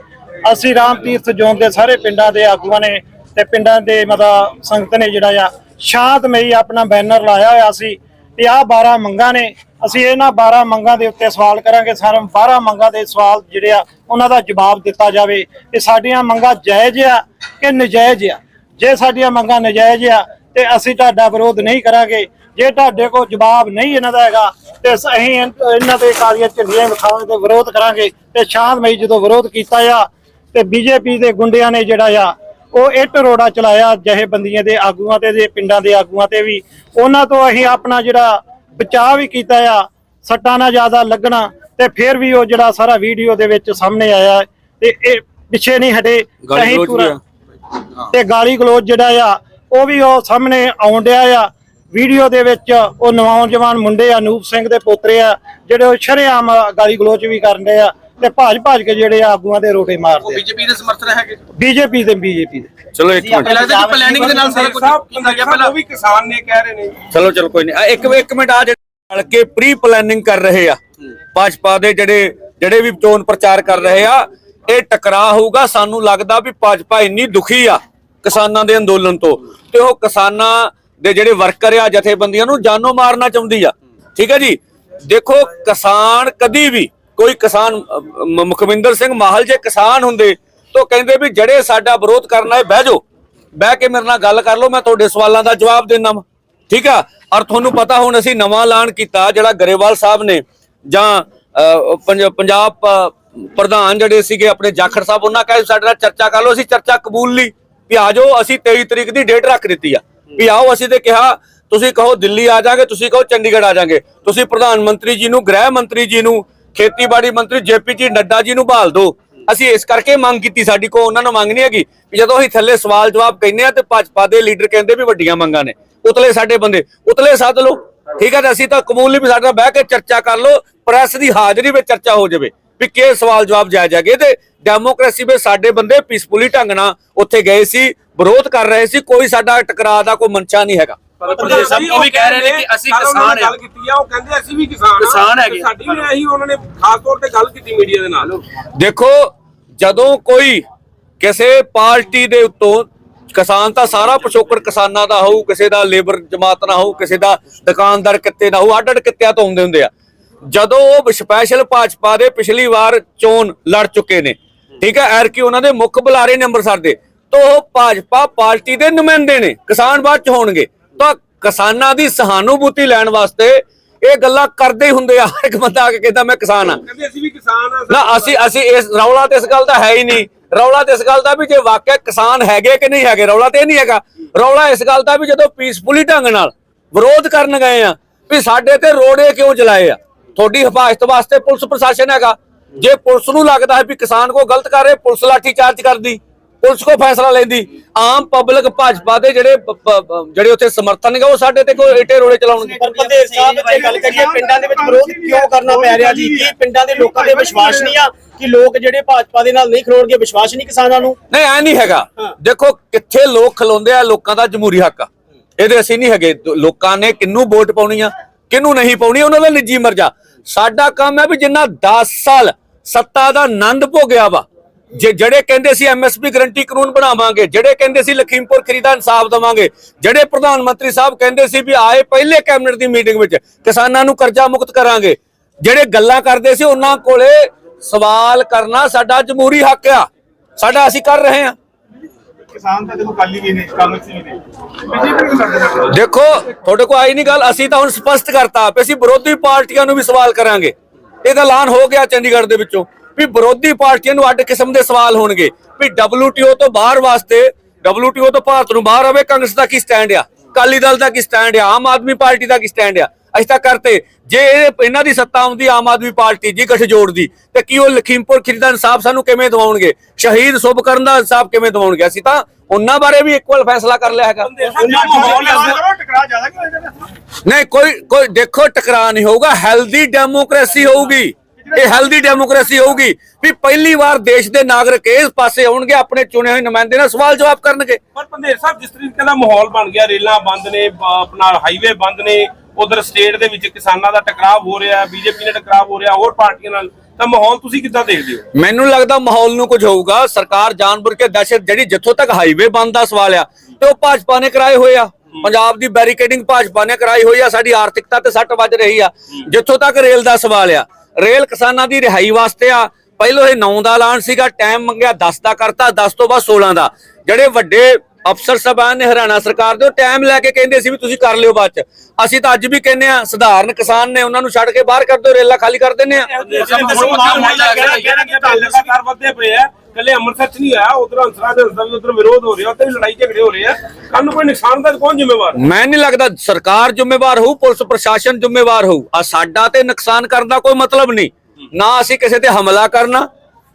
ਅਸੀਂ ਰਾਮ ਤੀਰਥ ਜੋਨ ਦੇ ਸਾਰੇ ਪਿੰਡਾਂ ਦੇ ਆਗੂਆਂ ਨੇ ਤੇ ਪਿੰਡਾਂ ਦੇ ਮਤਲਬ ਸੰਗਤ ਨੇ ਜਿਹੜਾ ਆ, ਸ਼ਾਂਤਮਈ ਆਪਣਾ ਬੈਨਰ ਲਾਇਆ ਹੋਇਆ ਸੀ। ਵੀ ਆਹ 12 ਮੰਗਾਂ ਨੇ। ਅਸੀਂ ਇਹਨਾਂ 12 ਮੰਗਾਂ ਦੇ ਉੱਤੇ ਸਵਾਲ ਕਰਾਂਗੇ। ਸਾਰੇ 12 ਮੰਗਾਂ ਦੇ ਸਵਾਲ ਜਿਹੜੇ ਆ, ਉਹਨਾਂ ਦਾ ਜਵਾਬ ਦਿੱਤਾ ਜਾਵੇ। ਤੇ ਸਾਡੀਆਂ ਮੰਗਾਂ ਜਾਇਜ਼ ਆ ਕਿ ਨਜਾਇਜ਼ ਆ? ਜੇ ਸਾਡੀਆਂ ਮੰਗਾਂ ਨਜਾਇਜ਼ ਆ, ਤੇ ਅਸੀਂ ਤੁਹਾਡਾ ਵਿਰੋਧ ਨਹੀਂ ਕਰਾਂਗੇ। ਜੇ ਤੁਹਾਡੇ ਕੋਲ ਜਵਾਬ ਨਹੀਂ ਇਹਨਾਂ ਦਾ ਹੈਗਾ, ਤੇ ਅਸੀਂ ਇਹਨਾਂ ਦੇ ਕਾਲੀਆਂ ਝੰਡੀਆਂ ਵਿਖਾਉਣ ਦੇ ਵਿਰੋਧ ਕਰਾਂਗੇ। ਤੇ ਸ਼ਾਂਤਮਈ ਜਦੋਂ ਵਿਰੋਧ ਕੀਤਾ ਆ, ਤੇ ਬੀਜੇਪੀ ਦੇ ਗੁੰਡਿਆਂ ਨੇ ਜਿਹੜਾ ਆ ਉਹ ਇੱਟ ਰੋੜਾ ਚਲਾਇਆ ਜਹੇਬੰਦੀਆਂ ਦੇ ਆਗੂਆਂ ਤੇ ਦੇ ਪਿੰਡਾਂ ਦੇ ਆਗੂਆਂ ਤੇ ਵੀ। ਉਹਨਾਂ ਤੋਂ ਅਸੀਂ ਆਪਣਾ ਜਿਹੜਾ ਬਚਾਅ ਵੀ ਕੀਤਾ ਆ ਸੱਟਾਂ ਨਾਲ ਜ਼ਿਆਦਾ ਲੱਗਣਾ ਤੇ ਫਿਰ ਵੀ ਉਹ ਜਿਹੜਾ ਸਾਰਾ ਵੀਡੀਓ ਦੇ ਵਿੱਚ ਸਾਹਮਣੇ ਆਇਆ ਤੇ ਇਹ ਪਿੱਛੇ ਨਹੀਂ ਹਟੇ ਅਸੀਂ ਪੂਰਾ-। ਤੇ ਗਾਲੀ ਗਲੋਚ ਜਿਹੜਾ ਆ ਉਹ ਵੀ ਉਹ ਸਾਹਮਣੇ ਆਉਣ ਡਿਆ ਆ। ਵੀਡੀਓ ਦੇ ਵਿੱਚ ਉਹ ਨੌਜਵਾਨ ਮੁੰਡੇ ਆ ਨੂਪ ਸਿੰਘ ਦੇ ਪੋਤਰੇ ਆ ਜਿਹੜੇ ਉਹ ਸ਼ਰੇਆਮ ਗਾਲੀ ਗਲੋਚ ਵੀ ਕਰਨ ਡਏ ਆ। ਤੇ ਭਾਜ ਭਾਜ ਕੇ ਜਿਹੜੇ ਆਗੂਆਂ ਦੇ ਰੋਟੇ ਮਾਰਦੇ ਬੀਜੇਪੀ ਦੇ ਸਮਰਥਨ ਹੈਗੇ? ਬੀਜੇਪੀ ਦੇ ਬੀਜੇਪੀ ਦੇ। ਚਲੋ ਇੱਕ ਮਿੰਟ। ਲੱਗਦਾ ਕਿ ਪਲੈਨਿੰਗ ਦੇ ਨਾਲ ਸਾਰਾ ਕੁਝ ਕੀਤਾ ਗਿਆ ਪਹਿਲਾਂ? ਉਹ ਵੀ ਕਿਸਾਨ ਨੇ ਕਹਿ ਰਹੇ ਨੇ। ਚਲੋ ਚਲੋ ਕੋਈ ਨਹੀਂ। ਆ ਇੱਕ ਇੱਕ ਮਿੰਟ ਆ ਜਿਹੜੇ ਰਲ ਕੇ ਪ੍ਰੀ ਪਲੈਨਿੰਗ ਕਰ ਰਹੇ ਆ ਭਾਜਪਾ ਦੇ ਜਿਹੜੇ ਜਿਹੜੇ ਵੀ ਚੋਣ ਪ੍ਰਚਾਰ ਕਰ ਰਹੇ ਆ ਇਹ ਟਕਰਾਅ ਹੋਊਗਾ। ਸਾਨੂੰ ਲੱਗਦਾ ਵੀ ਭਾਜਪਾ ਇੰਨੀ ਦੁਖੀ ਆ ਕਿਸਾਨਾਂ ਦੇ ਅੰਦੋਲਨ ਤੋਂ। ਤੇ ਉਹ ਕਿਸਾਨਾਂ ਦੇ ਜਿਹੜੇ ਵਰਕਰ ਆ ਜਥੇਬੰਦੀਆਂ ਨੂੰ ਜਾਨੋਂ ਮਾਰਨਾ ਚਾਹੁੰਦੀ ਆ। ਠੀਕ ਹੈ ਜੀ? ਦੇਖੋ ਕਿਸਾਨ ਕਦੀ ਵੀ ਕੋਈ ਕਿਸਾਨ ਮੁਖਵਿੰਦਰ ਸਿੰਘ ਮਾਹਲ ਜੇ ਕਿਸਾਨ ਹੁੰਦੇ, ਤਾਂ ਕਹਿੰਦੇ ਵੀ ਜਿਹੜੇ ਸਾਡਾ ਵਿਰੋਧ ਕਰਨਾ ਹੈ, ਬਹਿ ਜਾਓ। ਬਹਿ ਕੇ ਮੇਰੇ ਨਾਲ ਗੱਲ ਕਰ ਲਓ, ਮੈਂ ਤੁਹਾਡੇ ਸਵਾਲਾਂ ਦਾ ਜਵਾਬ ਦੇਣਾ ਵਾ। ਠੀਕ ਆ? ਔਰ ਤੁਹਾਨੂੰ ਪਤਾ ਹੁਣ ਅਸੀਂ ਨਵਾਂ ਐਲਾਨ ਕੀਤਾ, ਜਿਹੜਾ ਗਰੇਵਾਲ ਸਾਹਿਬ ਨੇ, ਜਾਂ ਪੰਜਾਬ ਪ੍ਰਧਾਨ ਜਿਹੜੇ ਸੀਗੇ, ਆਪਣੇ ਜਾਖੜ ਸਾਹਿਬ, ਉਹਨਾਂ ਕਹੇ ਸਾਡੇ ਨਾਲ ਚਰਚਾ ਕਰ ਲਓ, ਅਸੀਂ ਚਰਚਾ ਕਬੂਲ ਲਈ, ਵੀ ਆ ਜਾਓ, ਅਸੀਂ 23 ਤਰੀਕ ਦੀ ਡੇਟ ਰੱਖ ਦਿੱਤੀ ਆ। ਵੀ ਆਓ, ਅਸੀਂ ਤੇ ਕਿਹਾ, ਤੁਸੀਂ ਕਹੋ ਦਿੱਲੀ ਆ ਜਾਾਂਗੇ, ਤੁਸੀਂ ਕਹੋ ਚੰਡੀਗੜ੍ਹ ਆ ਜਾਾਂਗੇ। ਤੁਸੀਂ ਪ੍ਰਧਾਨ ਮੰਤਰੀ ਜੀ ਨੂੰ, ਗ੍ਰਹਿ ਮੰਤਰੀ ਜੀ ਨੂੰ ਖੇਤੀਬਾੜੀ ਮੰਤਰੀ ਜੇਪੀ ਜੀ ਨੱਡਾ ਜੀ ਨੂੰ ਬਹਾਲ ਦਿਓ ਅਸੀਂ ਇਸ ਕਰਕੇ ਮੰਗ ਕੀਤੀ, ਸਾਡੀ ਕੋ ਉਹਨਾਂ ਨੂੰ ਮੰਗ ਨਹੀਂ ਹੈਗੀ ਵੀ ਜਦੋਂ ਅਸੀਂ ਥੱਲੇ ਸਵਾਲ ਜਵਾਬ ਕਹਿੰਦੇ ਆ ਤੇ ਭਾਜਪਾ ਦੇ ਲੀਡਰ ਕਹਿੰਦੇ ਵੀ ਵੱਡੀਆਂ ਮੰਗਾਂ ਨੇ, ਉਤਲੇ ਸਾਡੇ ਬੰਦੇ, ਉਤਲੇ ਸੱਦ ਲਓ। ਠੀਕ ਹੈ ਤੇ ਅਸੀਂ ਤਾਂ ਕਬੂਲ ਵੀ ਸਾਡੇ ਨਾਲ ਬਹਿ ਕੇ ਚਰਚਾ ਕਰ ਲਓ, ਪ੍ਰੈਸ ਦੀ ਹਾਜ਼ਰੀ ਵਿੱਚ ਚਰਚਾ ਹੋ ਜਾਵੇ ਵੀ ਕੀ ਸਵਾਲ ਜਵਾਬ ਜਾਇਜ਼ ਹੈਗੇ ਤੇ ਡੈਮੋਕ੍ਰੇਸੀ ਵਿੱਚ ਸਾਡੇ ਬੰਦੇ ਪੀਸਫੁਲੀ ਢੰਗ ਨਾਲ ਉੱਥੇ ਗਏ ਸੀ, ਵਿਰੋਧ ਕਰ ਰਹੇ ਸੀ, ਕੋਈ ਸਾਡਾ ਟਕਰਾਅ ਦਾ ਕੋਈ ਮਨਸ਼ਾ ਨਹੀਂ ਹੈਗਾ। ਪਰ ਪ੍ਰਦੇਸ਼ ਸਾਹਿਬ ਉਹ ਵੀ ਕਹਿ ਰਹੇ ਨੇ ਕਿ ਅਸੀਂ ਕਿਸਾਨ ਹਾਂ। ਗੱਲ ਕੀਤੀ ਆ ਉਹ ਕਹਿੰਦੇ ਅਸੀਂ ਵੀ ਕਿਸਾਨ ਆ ਕਿਸਾਨ ਹੈਗੇ। ਤੇ ਸਾਡੀ ਵੀ ਇਹੀ ਉਹਨਾਂ ਨੇ ਖਾਸ ਤੌਰ ਤੇ ਗੱਲ ਕੀਤੀ ਮੀਡੀਆ ਦੇ ਨਾਲ। ਦੇਖੋ ਜਦੋਂ ਕੋਈ ਕਿਸੇ ਪਾਰਟੀ ਦੇ ਉੱਤੋਂ ਕਿਸਾਨ ਤਾਂ ਸਾਰਾ ਪਿਛੋਕੜ ਕਿਸਾਨਾਂ ਦਾ ਹੋਊ ਕਿਸੇ ਦਾ ਲੇਬਰ ਜਮਾਤ ਨਾ ਹੋਊ ਕਿਸੇ ਦਾ ਦੁਕਾਨਦਾਰ ਕਿੱਤੇ ਨਾ ਹੋਊ ਅੱਡ ਅੱਡ ਕਿੱਤਿਆਂ ਤੋਂ ਹੁੰਦੇ ਹੁੰਦੇ ਆ। ਜਦੋਂ ਉਹ ਸਪੈਸ਼ਲ ਭਾਜਪਾ ਦੇ ਪਿਛਲੀ ਵਾਰ ਚੋਣ ਲੜ ਚੁੱਕੇ ਨੇ ਠੀਕ ਹੈ ਐਰ ਕਿ ਉਹਨਾਂ ਦੇ ਮੁੱਖ ਬੁਲਾਰੇ ਨੇ ਅੰਮ੍ਰਿਤਸਰ ਦੇ ਤੋਂ ਉਹ ਭਾਜਪਾ ਪਾਰਟੀ ਦੇ ਨੁਮਾਇੰਦੇ ਨੇ ਕਿਸਾਨ ਬਾਅਦ ਚ ਹੋਣਗੇ। ਤਾਂ ਕਿਸਾਨਾਂ ਦੀ ਸਹਾਨੁਭੂਤੀ ਲੈਣ ਵਾਸਤੇ ਇਹ ਗੱਲਾਂ ਕਰਦੇ ਹੀ ਹੁੰਦੇ ਆ। ਹਰ ਇੱਕ ਬੰਦਾ ਆ ਕੇ ਕਹਿੰਦਾ ਮੈਂ ਕਿਸਾਨ ਆ। ਕਹਿੰਦੇ ਅਸੀਂ ਵੀ ਕਿਸਾਨ ਆ ਨਾ ਅਸੀਂ ਅਸੀਂ ਇਸ ਰੌਲਾ ਤੇ ਇਸ ਗੱਲ ਦਾ ਹੈ ਹੀ ਨਹੀਂ। ਰੌਲਾ ਤੇ ਇਸ ਗੱਲ ਦਾ ਵੀ ਜੇ ਵਾਕਿਆ ਕਿਸਾਨ ਹੈਗੇ ਕਿ ਨਹੀਂ ਹੈਗੇ ਰੌਲਾ ਤੇ ਇਹ ਨਹੀਂ ਹੈਗਾ। ਰੌਲਾ ਇਸ ਗੱਲ ਦਾ ਵੀ ਜਦੋਂ ਪੀਸਫੁਲੀ ਢੰਗ ਨਾਲ ਵਿਰੋਧ ਕਰਨ ਗਏ ਆ ਵੀ ਸਾਡੇ ਤੇ ਰੋੜੇ ਕਿਉਂ ਜਲਾਏ ਆ? ਤੁਹਾਡੀ ਹਿਫਾਜ਼ਤ ਵਾਸਤੇ ਪੁਲਿਸ ਪ੍ਰਸ਼ਾਸਨ ਹੈਗਾ। ਜੇ ਪੁਲਿਸ ਨੂੰ ਲੱਗਦਾ ਹੈ ਵੀ ਕਿਸਾਨ ਕੋ ਗਲਤ ਕਰ ਰਹੇ ਪੁਲਿਸ ਲਾਠੀ ਚਾਰਜ ਕਰਦੀ। ਪੁਲਿਸ ਕੋ ਫੈਸਲਾ ਲੈਂਦੀ। ਆਮ ਪਬਲਿਕ ਭਾਜਪਾ ਦੇ ਜਿਹੜੇ ਜਿਹੜੇ ਉੱਥੇ ਸਮਰਥਨ ਨੇ ਉਹ ਸਾਡੇ ਤੇ ਕੋਈ ਏਟੇ ਰੋੜੇ ਚਲਾਉਣਗੇ। ਪਰ ਪ੍ਰਦੇਸ਼ ਸਾਹਿਬ ਜੇ ਗੱਲ ਕਰੀਏ ਪਿੰਡਾਂ ਦੇ ਵਿੱਚ ਵਿਰੋਧ ਕਿਉਂ ਕਰਨਾ ਪੈ ਰਿਹਾ ਜੀ? ਕੀ ਪਿੰਡਾਂ ਦੇ ਲੋਕਾਂ ਦੇ ਵਿਸ਼ਵਾਸ ਨਹੀਂ ਆ ਕਿ ਲੋਕ ਜਿਹੜੇ ਭਾਜਪਾ ਦੇ ਨਾਲ ਨਹੀਂ ਖਲੋਣਗੇ ਵਿਸ਼ਵਾਸ ਨਹੀਂ ਕਿਸਾਨਾਂ ਨੂੰ? ਨਹੀਂ ਐ ਨਹੀਂ ਹੈਗਾ। ਦੇਖੋ ਕਿੱਥੇ ਲੋਕ ਖਲੋਂਦੇ ਆ ਲੋਕਾਂ ਦਾ ਜਮਹੂਰੀ ਹੱਕ ਆ। ਇਹਦੇ ਅਸੀਂ ਨਹੀਂ ਹੈਗੇ। ਲੋਕਾਂ ਨੇ ਕਿੰਨੂੰ ਵੋਟ ਪਾਉਣੀ ਆ ਕਿਹਨੂੰ ਨਹੀਂ ਪਾਉਣੀ ਉਹਨਾਂ ਦਾ ਨਿੱਜੀ ਮਰਜ਼ਾ। ਸਾਡਾ ਕੰਮ ਹੈ ਵੀ ਜਿੰਨਾ 10 ਸਾਲ ਸੱਤਾ ਦਾ ਆਨੰਦ ਭੋਗਿਆ ਵਾ। ਜੇ ਜਿਹੜੇ ਕਹਿੰਦੇ ਸੀ ਐਮਐਸਪੀ ਗਰੰਟੀ ਕਾਨੂੰਨ ਬਣਾਵਾਂਗੇ ਜਿਹੜੇ ਕਹਿੰਦੇ ਸੀ ਲਖੀਮਪੁਰ ਖਰੀਦਾ ਇਨਸਾਫ ਦਵਾਂਗੇ ਜਿਹੜੇ ਪ੍ਰਧਾਨ ਮੰਤਰੀ ਸਾਹਿਬ ਕਹਿੰਦੇ ਸੀ ਵੀ ਆਏ ਪਹਿਲੇ ਕੈਬਨਿਟ ਦੀ ਮੀਟਿੰਗ ਵਿੱਚ ਕਿਸਾਨਾਂ ਨੂੰ ਕਰਜ਼ਾ ਮੁਕਤ ਕਰਾਂਗੇ। ਜਿਹੜੇ ਗੱਲਾਂ ਕਰਦੇ ਸੀ ਉਹਨਾਂ ਕੋਲੇ ਸਵਾਲ ਕਰਨਾ ਸਾਡਾ ਜਮਹੂਰੀ ਹੱਕ ਆ। ਸਾਡਾ ਅਸੀਂ ਕਰ ਰਹੇ ਹਾਂ। ਕਿਸਾਨ ਤਾਂ ਦੇਖੋ ਕਾਲੀ ਵੀ ਨੇ ਕਾਂਗਰਸ ਵੀ ਨੇ ਬੀਜੇਪੀ ਵੀ ਸਾਡੇ ਨਾਲ? ਦੇਖੋ ਤੁਹਾਡੇ ਕੋਲ ਆਈ ਨਹੀਂ ਗੱਲ ਅਸੀਂ ਤਾਂ ਹੁਣ ਸਪਸ਼ਟ ਕਰਤਾ ਅਸੀਂ ਵਿਰੋਧੀ ਪਾਰਟੀਆਂ ਨੂੰ ਵੀ ਸਵਾਲ ਕਰਾਂਗੇ। ਇਹਦਾ ਐਲਾਨ ਹੋ ਗਿਆ ਚੰਡੀਗੜ੍ਹ ਦੇ ਵਿੱਚੋਂ। ਵੀ ਵਿਰੋਧੀ ਪਾਰਟੀਆਂ ਨੂੰ ਅੱਡ ਕਿਸਮ ਦੇ ਸਵਾਲ ਹੋਣਗੇ। ਵੀ WTO ਤੋਂ ਬਾਹਰ ਵਾਸਤੇ, WTO ਤੋਂ ਭਾਰਤ ਨੂੰ ਬਾਹਰ ਆਵੇ, ਕਾਂਗਰਸ ਦਾ ਕੀ ਸਟੈਂਡ ਆ? ਅਕਾਲੀ ਦਲ ਦਾ ਕੀ ਸਟੈਂਡ ਆ? ਆਮ ਆਦਮੀ ਪਾਰਟੀ ਦਾ ਕੀ ਸਟੈਂਡ ਆ? ਅਸੀਂ ਤਾਂ ਕਰਤੇ। ਜੇ ਇਹਨਾਂ ਦੀ ਸੱਤਾ ਆਉਂਦੀ, ਆਮ ਆਦਮੀ ਪਾਰਟੀ ਜੀ ਗੱਠਜੋੜ ਦੀ, ਤੇ ਕੀ ਉਹ ਲਖੀਮਪੁਰ ਖੀਰੀ ਦਾ ਇਨਸਾਫ ਸਾਨੂੰ ਕਿਵੇਂ ਦਿਵਾਉਣਗੇ? ਸ਼ਹੀਦ ਸੁਭ ਕਰਨ ਦਾ ਇਨਸਾਫ ਕਿਵੇਂ ਦਿਵਾਉਣਗੇ? ਅਸੀਂ ਤਾਂ ਉਹਨਾਂ ਬਾਰੇ ਵੀ ਇਕੁਅਲ ਫੈਸਲਾ ਕਰ ਲਿਆ ਹੈਗਾ। ਨਹੀਂ, ਕੋਈ ਕੋਈ, ਦੇਖੋ, ਟਕਰਾਅ ਨਹੀਂ ਹੋਊਗਾ ਹੈਲਦੀ ਡੈਮੋਕ੍ਰੇਸੀ ਹੋਊਗੀ। ਇਹ ਹੈਲਦੀ ਡੈਮੋਕ੍ਰੇਸੀ ਹੋਊਗੀ। ਵੀ ਪਹਿਲੀ ਵਾਰ ਦੇਸ਼ ਦੇ ਨਾਗਰਿਕ ਇਸ ਪਾਸੇ ਆਉਣਗੇ ਆਪਣੇ ਚੁਣੇ ਹੋਏ ਨੁਮਾਇੰਦੇ ਨਾਲ ਸਵਾਲ ਜਵਾਬ ਕਰਨਗੇ। ਪਰ ਪੰਦੇਰ ਸਾਹਿਬ ਜਿਸ ਤਰੀਕੇ ਦਾ ਮਾਹੌਲ ਬਣ ਗਿਆ ਰੇਲਾਂ ਬੰਦ ਨੇ ਆਪਣਾ ਹਾਈਵੇ ਬੰਦ ਨੇ ਉਧਰ ਸਟੇਟ ਦੇ ਵਿੱਚ ਕਿਸਾਨਾਂ ਦਾ ਟਕਰਾਅ ਹੋ ਰਿਹਾ ਬੀਜੇਪੀ ਨਾਲ ਟਕਰਾਅ ਹੋ ਰਿਹਾ ਹੋਰ ਪਾਰਟੀਆਂ ਨਾਲ ਤਾਂ ਮਾਹੌਲ ਤੁਸੀਂ ਕਿੱਦਾਂ ਦੇਖਦੇ ਹੋ? ਮੈਨੂੰ ਲੱਗਦਾ ਮਾਹੌਲ ਨੂੰ ਕੁਝ ਹੋਊਗਾ। ਸਰਕਾਰ ਜਾਣਬੁੱਝ ਕੇ ਦਹਿਸ਼ਤ ਜਿਹੜੀ ਜਿੱਥੋਂ ਤੱਕ ਹਾਈਵੇ ਬੰਦ ਦਾ ਸਵਾਲ ਆ ਤੇ ਉਹ ਭਾਜਪਾ ਨੇ ਕਰਾਏ ਹੋਏ ਆ। ਪੰਜਾਬ ਦੀ ਬੈਰੀਕੇਡਿੰਗ ਭਾਜਪਾ ਨੇ ਕਰਾਈ ਹੋਈ ਆ ਸਾਡੀ ਆਰਥਿਕਤਾ ਤੇ ਸੱਟ ਵੱਜ ਰਹੀ ਆ ਜਿੱਥੋਂ ਤੱਕ ਰੇਲ ਦਾ ਸਵਾਲ ਆ। ਰੇਲ ਕਿਸਾਨਾਂ ਦੀ ਰਿਹਾਈ ਵਾਸਤੇ ਆ। ਪਹਿਲੋਂ ਇਹ 9 ਦਾ ਐਲਾਨ ਸੀਗਾ, ਟਾਈਮ ਮੰਗਿਆ 10 ਦਾ ਕਰਤਾ 10 ਤੋਂ ਬਾਅਦ 16 ਦਾ। ਜਿਹੜੇ ਵੱਡੇ ਅਫਸਰ ਸਾਹਿਬਾਨ ਨੇ ਹਰਿਆਣਾ ਸਰਕਾਰ ਦੇ ਟਾਈਮ ਲੈ ਕੇ ਕਹਿੰਦੇ ਸੀ ਵੀ ਤੁਸੀਂ ਕਰ ਲਿਓ ਬਾਅਦ ਚ। ਅਸੀਂ ਤਾਂ ਅੱਜ ਵੀ ਕਹਿੰਦੇ ਆ ਸਧਾਰਨ ਕਿਸਾਨ ਨੇ ਉਹਨਾਂ ਨੂੰ ਛੱਡ ਕੇ ਬਾਹਰ ਕਰ ਦਿਓ, ਰੇਲਾਂ ਖਾਲੀ ਕਰ ਦਿੰਦੇ ਆ। ਕੱਲੇ ਅੰਮ੍ਰਿਤਸਰ ਚ ਨਹੀਂ ਆਇਆ ਉਧਰ ਹੰਸਰਾ ਦੇ ਹੰਸਰਾ ਵੀ ਉਧਰ ਵਿਰੋਧ ਹੋ ਰਿਹਾ ਉੱਥੇ ਵੀ ਲੜਾਈ ਝਗੜੇ ਹੋ ਰਹੇ ਆ। ਕੱਲ ਨੂੰ ਕੋਈ ਨੁਕਸਾਨ ਦਾ ਕੌਣ ਜ਼ਿੰਮੇਵਾਰ? ਮੈਂ ਨਹੀਂ ਲੱਗਦਾ ਸਰਕਾਰ ਜ਼ਿੰਮੇਵਾਰ ਹੋਊ ਪੁਲਿਸ ਪ੍ਰਸ਼ਾਸਨ ਜ਼ਿੰਮੇਵਾਰ ਹੋਊ। ਆ ਸਾਡਾ ਤੇ ਨੁਕਸਾਨ ਕਰਨ ਦਾ ਕੋਈ ਮਤਲਬ ਨਹੀਂ। ਨਾ ਅਸੀਂ ਕਿਸੇ ਤੇ ਹਮਲਾ ਕਰਨਾ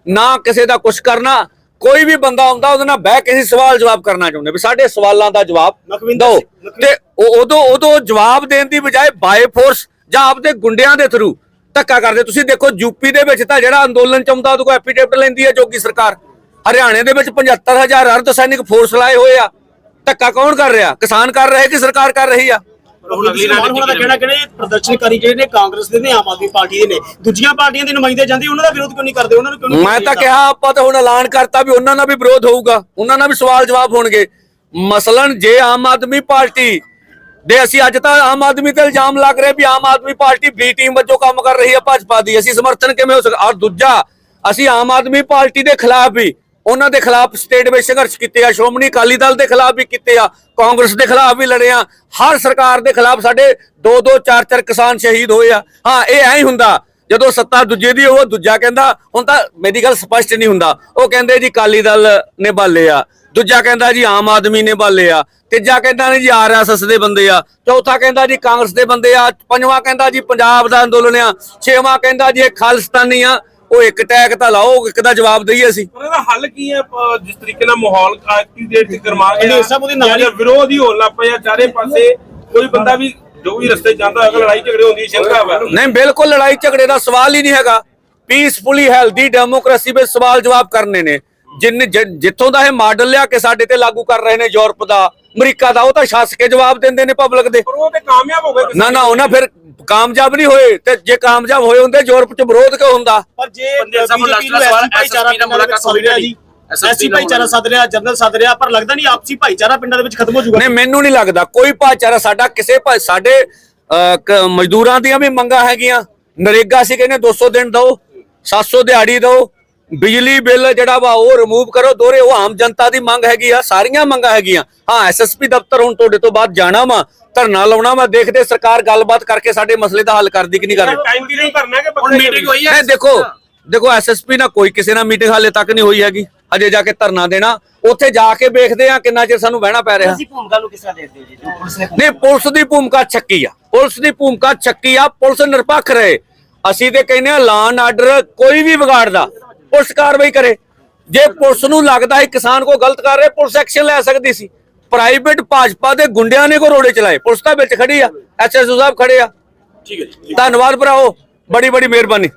ਨਾ ਕਿਸੇ ਦਾ ਕੁਝ ਕਰਨਾ। ਕੋਈ ਵੀ ਬੰਦਾ ਆਉਂਦਾ ਉਹਦੇ ਨਾਲ ਬਹਿ ਕੇ ਅਸੀਂ ਸਵਾਲ ਜਵਾਬ ਕਰਨਾ ਚਾਹੁੰਦੇ ਵੀ ਸਾਡੇ ਸਵਾਲਾਂ ਦਾ ਜਵਾਬ ਦਿਓ। ਤੇ ਉਹ- ਉਦੋਂ ਉਦੋਂ ਜਵਾਬ ਦੇਣ ਦੀ ਬਜਾਏ ਬਾਏ ਫੋਰਸ ਜਾਂ ਆਪਦੇ ਗੁੰਡਿਆਂ ਦੇ ਥਰੂ ਧੱਕਾ ਕਰਦੇ। ਤੁਸੀਂ ਦੇਖੋ ਯੂਪੀ ਦੇ ਵਿੱਚ ਤਾਂ ਜਿਹੜਾ ਅੰਦੋਲਨ ਚਮਦਾ ਉਹਦੇ ਕੋਲ ਐਫੀਡੇਵਿਟ ਲੈਂਦੀ ਹੈ ਜੋਗੀ ਸਰਕਾਰ। ਹਰਿਆਣੇ ਦੇ ਵਿੱਚ 75000 ਅਰਧ ਸੈਨਿਕ ਫੋਰਸ ਲਾਏ ਹੋਏ ਆ। ਧੱਕਾ ਕੌਣ ਕਰ ਰਿਹਾ? ਕਿਸਾਨ ਕਰ ਰਹੇ ਕਿ ਸਰਕਾਰ ਕਰ ਰਹੀ ਆ? ਹੁਣ ਅਗਲੀ ਰਾਤ ਦਾ ਕਹਿਣਾ ਕਿ ਇਹ ਪ੍ਰਦਰਸ਼ਨਕਾਰੀ ਜਿਹੜੇ ਨੇ ਕਾਂਗਰਸ ਦੇ ਨੇ ਆਮ ਆਦਮੀ ਪਾਰਟੀ ਦੇ ਨੇ। ਦੂਜੀਆਂ ਪਾਰਟੀਆਂ ਦੇ ਨੁਮਾਇੰਦੇ ਜਾਂਦੇ ਉਹਨਾਂ ਦਾ ਵਿਰੋਧ ਕਿਉਂ ਨਹੀਂ ਕਰਦੇ? ਉਹਨਾਂ ਨੂੰ ਕਿਉਂ ਨਹੀਂ ਮੈਂ ਤਾਂ ਕਿਹਾ ਆਪਾਂ ਤਾਂ ਹੁਣ ਐਲਾਨ ਕਰਤਾ ਵੀ ਉਹਨਾਂ ਨਾਲ ਵੀ ਵਿਰੋਧ ਹੋਊਗਾ। ਉਹਨਾਂ ਨਾਲ ਵੀ ਸਵਾਲ ਜਵਾਬ ਹੋਣਗੇ। ਮਸਲਨ ਜੇ ਆਮ ਆਦਮੀ ਪਾਰਟੀ ਦੇ ਅਸੀਂ ਅੱਜ ਤਾਂ ਆਮ ਆਦਮੀ ਤੇ ਇਲਜ਼ਾਮ ਲੱਗ ਰਿਹਾ ਵੀ Aam Aadmi party B team ਵਜੋਂ ਕੰਮ ਕਰ ਰਹੀ ਹੈ ਭਾਜਪਾ ਦੀ। ਅਸੀਂ ਸਮਰਥਨ ਕਿਵੇਂ ਹੋ ਸਕਦਾ? ਔਰ ਦੂਜਾ, ਅਸੀਂ ਆਮ ਆਦਮੀ ਪਾਰਟੀ ਦੇ ਖਿਲਾਫ ਵੀ, ਉਹਨਾਂ ਦੇ ਖਿਲਾਫ ਸਟੇਟ ਵਿੱਚ ਸੰਘਰਸ਼ ਕੀਤੇ ਆ, ਸ਼੍ਰੋਮਣੀ ਅਕਾਲੀ ਦਲ ਦੇ ਖਿਲਾਫ ਵੀ ਕੀਤੇ ਆ, ਕਾਂਗਰਸ ਦੇ ਖਿਲਾਫ ਵੀ ਲੜੇ ਆ, ਹਰ ਸਰਕਾਰ ਦੇ ਖਿਲਾਫ ਸਾਡੇ 2-2 4-4 ਕਿਸਾਨ ਸ਼ਹੀਦ ਹੋਏ ਆ। ਹਾਂ, ਇਹ ਐਂ ਹੀ ਹੁੰਦਾ। ਜਦੋਂ ਸੱਤਾ ਦੂਜੇ ਦੀ ਉਹ ਦੂਜਾ ਕਹਿੰਦਾ ਹੁਣ ਤਾਂ ਮੇਰੀ ਗੱਲ ਸਪਸ਼ਟ ਨਹੀਂ ਹੁੰਦਾ। ਉਹ ਕਹਿੰਦੇ ਜੀ ਅਕਾਲੀ ਦਲ ਨੇ ਬਾਲੇ ਆ। ਦੂਜਾ ਕਹਿੰਦਾ ਜੀ ਆਮ ਆਦਮੀ ਨੇ ਬਾਲੇ ਆ। ਤੀਜਾ ਕਹਿੰਦਾ ਨੇ ਜੀ ਆਰਐਸਐਸ ਦੇ ਬੰਦੇ ਆ। ਚੌਥਾ ਕਹਿੰਦਾ ਜੀ ਕਾਂਗਰਸ ਦੇ ਬੰਦੇ ਆ। ਪੰਜਵਾਂ ਕਹਿੰਦਾ ਜੀ ਪੰਜਾਬ ਦਾ ਅੰਦੋਲਨ ਆ। ਛੇਵਾਂ ਕਹਿੰਦਾ ਜੀ ਇਹ ਖਾਲਿਸਤਾਨੀ ਆ। ਉਹ ਇੱਕ ਟੈਗ ਤਾਂ ਲਾਓ ਇੱਕ ਦਾ ਜਵਾਬ ਦਈਏ ਅਸੀਂ। ਪਰ ਇਹਦਾ ਹੱਲ ਕੀ ਹੈ? ਜਿਸ ਤਰੀਕੇ ਨਾਲ ਮਾਹੌਲ ਅੱਜ ਦੀ 'ਚ ਗਰਮਾ ਗਿਆ ਇਹ ਸਭ ਉਹਦੇ ਨਾਲ ਹੀ- ਜਾਂ ਵਿਰੋਧ ਹੀ ਹੋਣ ਲੱਗ ਪਿਆ ਚਾਰੇ ਪਾਸੇ ਕੋਈ ਬੰਦਾ ਵੀ ਜੋ ਵੀ ਰਸਤੇ ਜਾਂਦਾ ਹੋਵੇਗਾ ਲੜਾਈ ਝਗੜੇ ਹੁੰਦੀ ਸ਼ੰਕਾ ਹੈ। ਨਹੀਂ ਬਿਲਕੁਲ ਲੜਾਈ ਝਗੜੇ ਦਾ ਸਵਾਲ ਹੀ ਨਹੀਂ ਹੈਗਾ। ਪੀਸਫੁਲੀ ਹੈਲਦੀ ਡੈਮੋਕ੍ਰੇਸੀ ਵਿੱਚ ਸਵਾਲ ਜਵਾਬ ਕਰਨੇ ਨੇ। ਜਿੰਨ ਜਿੱਥੋਂ ਦਾ ਇਹ ਮਾਡਲ ਲਿਆ ਕੇ ਸਾਡੇ ਤੇ ਲਾਗੂ ਕਰ ਰਹੇ ਨੇ ਯੂਰਪ ਦਾ ਅਮਰੀਕਾ ਦਾ ਉਹ ਤਾਂ ਛੱਸ ਕੇ ਜਵਾਬ ਦਿੰਦੇ ਨੇ ਪਬਲਿਕ ਦੇ। ਪਰ ਉਹ ਤੇ ਕਾਮਯਾਬ ਹੋ ਗਏ ਨਾ ਨਾ ਉਹਨਾਂ ਫਿਰ ਕਾਮਯਾਬ ਨਹੀਂ ਹੋਏ ਤੇ ਜੇ ਕਾਮਯਾਬ ਹੋਏ ਹੁੰਦੇ ਯੂਰਪ 'ਚ ਵਿਰੋਧ ਕਿਉਂ ਹੁੰਦਾ? ਪਰ ਜੇ ਬੰਦੇ ਸਾਹਿਬ ਨੂੰ ਲਾਸਟ ਸਵਾਲ SSP ਨਾਲ ਮੁਲਾਕਾਤ ਰਿਹਾ ਜੀ। ਐਸਸੀ ਭਾਈਚਾਰਾ ਸੱਦ ਰਿਹਾ ਜਨਰਲ ਸੱਦ ਰਿਹਾ ਪਰ ਲੱਗਦਾ ਨਹੀਂ ਆਪਸੀ ਭਾਈਚਾਰਾ ਪਿੰਡਾਂ ਦੇ ਵਿੱਚ ਖਤਮ ਹੋ ਜਾਊਗਾ। ਨਹੀਂ ਮੈਨੂੰ ਨਹੀਂ ਲੱਗਦਾ। ਕੋਈ ਭਾਈਚਾਰਾ ਸਾਡਾ ਕਿਸੇ ਭਾ- ਸਾਡੇ ਅਹ, ਮਜ਼ਦੂਰਾਂ ਦੀਆਂ ਵੀ ਮੰਗਾਂ ਹੈਗੀਆਂ। ਨਰੇਗਾ ਸੀ ਕਹਿੰਦੇ 200 ਦਿਨ ਦਿਓ 700 ਦਿਹਾੜੀ ਦਿਓ ਬਿਜਲੀ ਬਿੱਲ ਜਿਹੜਾ ਵਾ ਉਹ ਰਿਮੂਵ ਕਰੋ ਦੋਰੇ ਉਹ ਆਮ ਜਨਤਾ ਦੀ ਮੰਗ ਹੈਗੀ ਆ ਸਾਰੀਆਂ ਮੰਗਾਂ ਹੈਗੀਆਂ। ਹਾਂ ਐਸਐਸਪੀ ਦਫ਼ਤਰ ਹੁਣ ਤੁਹਾਡੇ ਤੋਂ ਬਾਅਦ ਜਾਣਾ ਵਾ ਧਰਨਾ ਲਾਉਣਾ ਵਾ ਦੇਖਦੇ ਸਰਕਾਰ ਗੱਲਬਾਤ ਕਰਕੇ ਸਾਡੇ ਮਸਲੇ ਦਾ ਹੱਲ ਕਰਦੀ ਕਿ ਨਹੀਂ ਕਰਦੀ ਟਾਈਮ ਪੀਰੀਅਡ ਕਰਨਾ ਕਿ ਹੁਣ ਮੀਟਿੰਗ ਹੋਈ ਹੈ ਇਹ ਦੇਖੋ ਦੇਖੋ ਐਸਐਸਪੀ ਨਾਲ ਕੋਈ ਕਿਸੇ ਨਾਲ ਮੀਟਿੰਗ ਹਾਲੇ ਤੱਕ ਨਹੀਂ ਹੋਈ ਹੈਗੀ। ਅਜੇ ਜਾ ਕੇ ਧਰਨਾ ਦੇਣਾ ਉੱਥੇ ਜਾ ਕੇ ਵੇਖਦੇ ਆ ਕਿੰਨਾ ਚਿਰ ਸਾਨੂੰ ਬਹਿਣਾ ਪੈ ਰਿਹਾ। ਅਸੀਂ ਭੂਮਿਕਾ ਨੂੰ ਕਿਸ ਤਰ੍ਹਾਂ ਦੇਖਦੇ ਹੋ ਜੀ? ਜੋ ਪੁਲਿਸ ਨੇ ਨਹੀਂ ਪੁਲਿਸ ਦੀ ਭੂਮਿਕਾ ਚੱਕੀ ਆ। ਪੁਲਿਸ ਦੀ ਭੂਮਿਕਾ ਚੱਕੀ ਆ ਪੁਲਿਸ ਨਿਰਪੱਖ ਰਹੇ। ਅਸੀਂ ਤੇ ਕਹਿੰਦੇ ਆ ਲਾਨ ਆਰਡਰ ਕੋਈ ਵੀ ਵਿਗਾੜਦਾ ਪੁਲਿਸ ਕਾਰਵਾਈ ਕਰੇ। ਜੇ ਪੁਲਿਸ ਨੂੰ ਲੱਗਦਾ ਹੈ ਕਿਸਾਨ ਕੋ ਗਲਤ ਕਰ ਰਿਹਾ ਪੁਲਿਸ ਐਕਸ਼ਨ ਲੈ ਸਕਦੀ ਸੀ। ਪ੍ਰਾਈਵੇਟ ਭਾਜਪਾ ਦੇ ਗੁੰਡਿਆਂ ਨੇ ਕੋ ਰੋੜੇ ਚਲਾਏ। ਪੁਲਿਸ ਤਾਂ ਵਿੱਚ ਖੜੀ ਆ ਐਸਐਸਓ ਸਾਹਿਬ ਖੜੇ ਆ। ਠੀਕ ਹੈ ਜੀ। ਧੰਨਵਾਦ ਭਰਾਓ ਬੜੀ ਬੜੀ ਮਿਹਰਬਾਨੀ।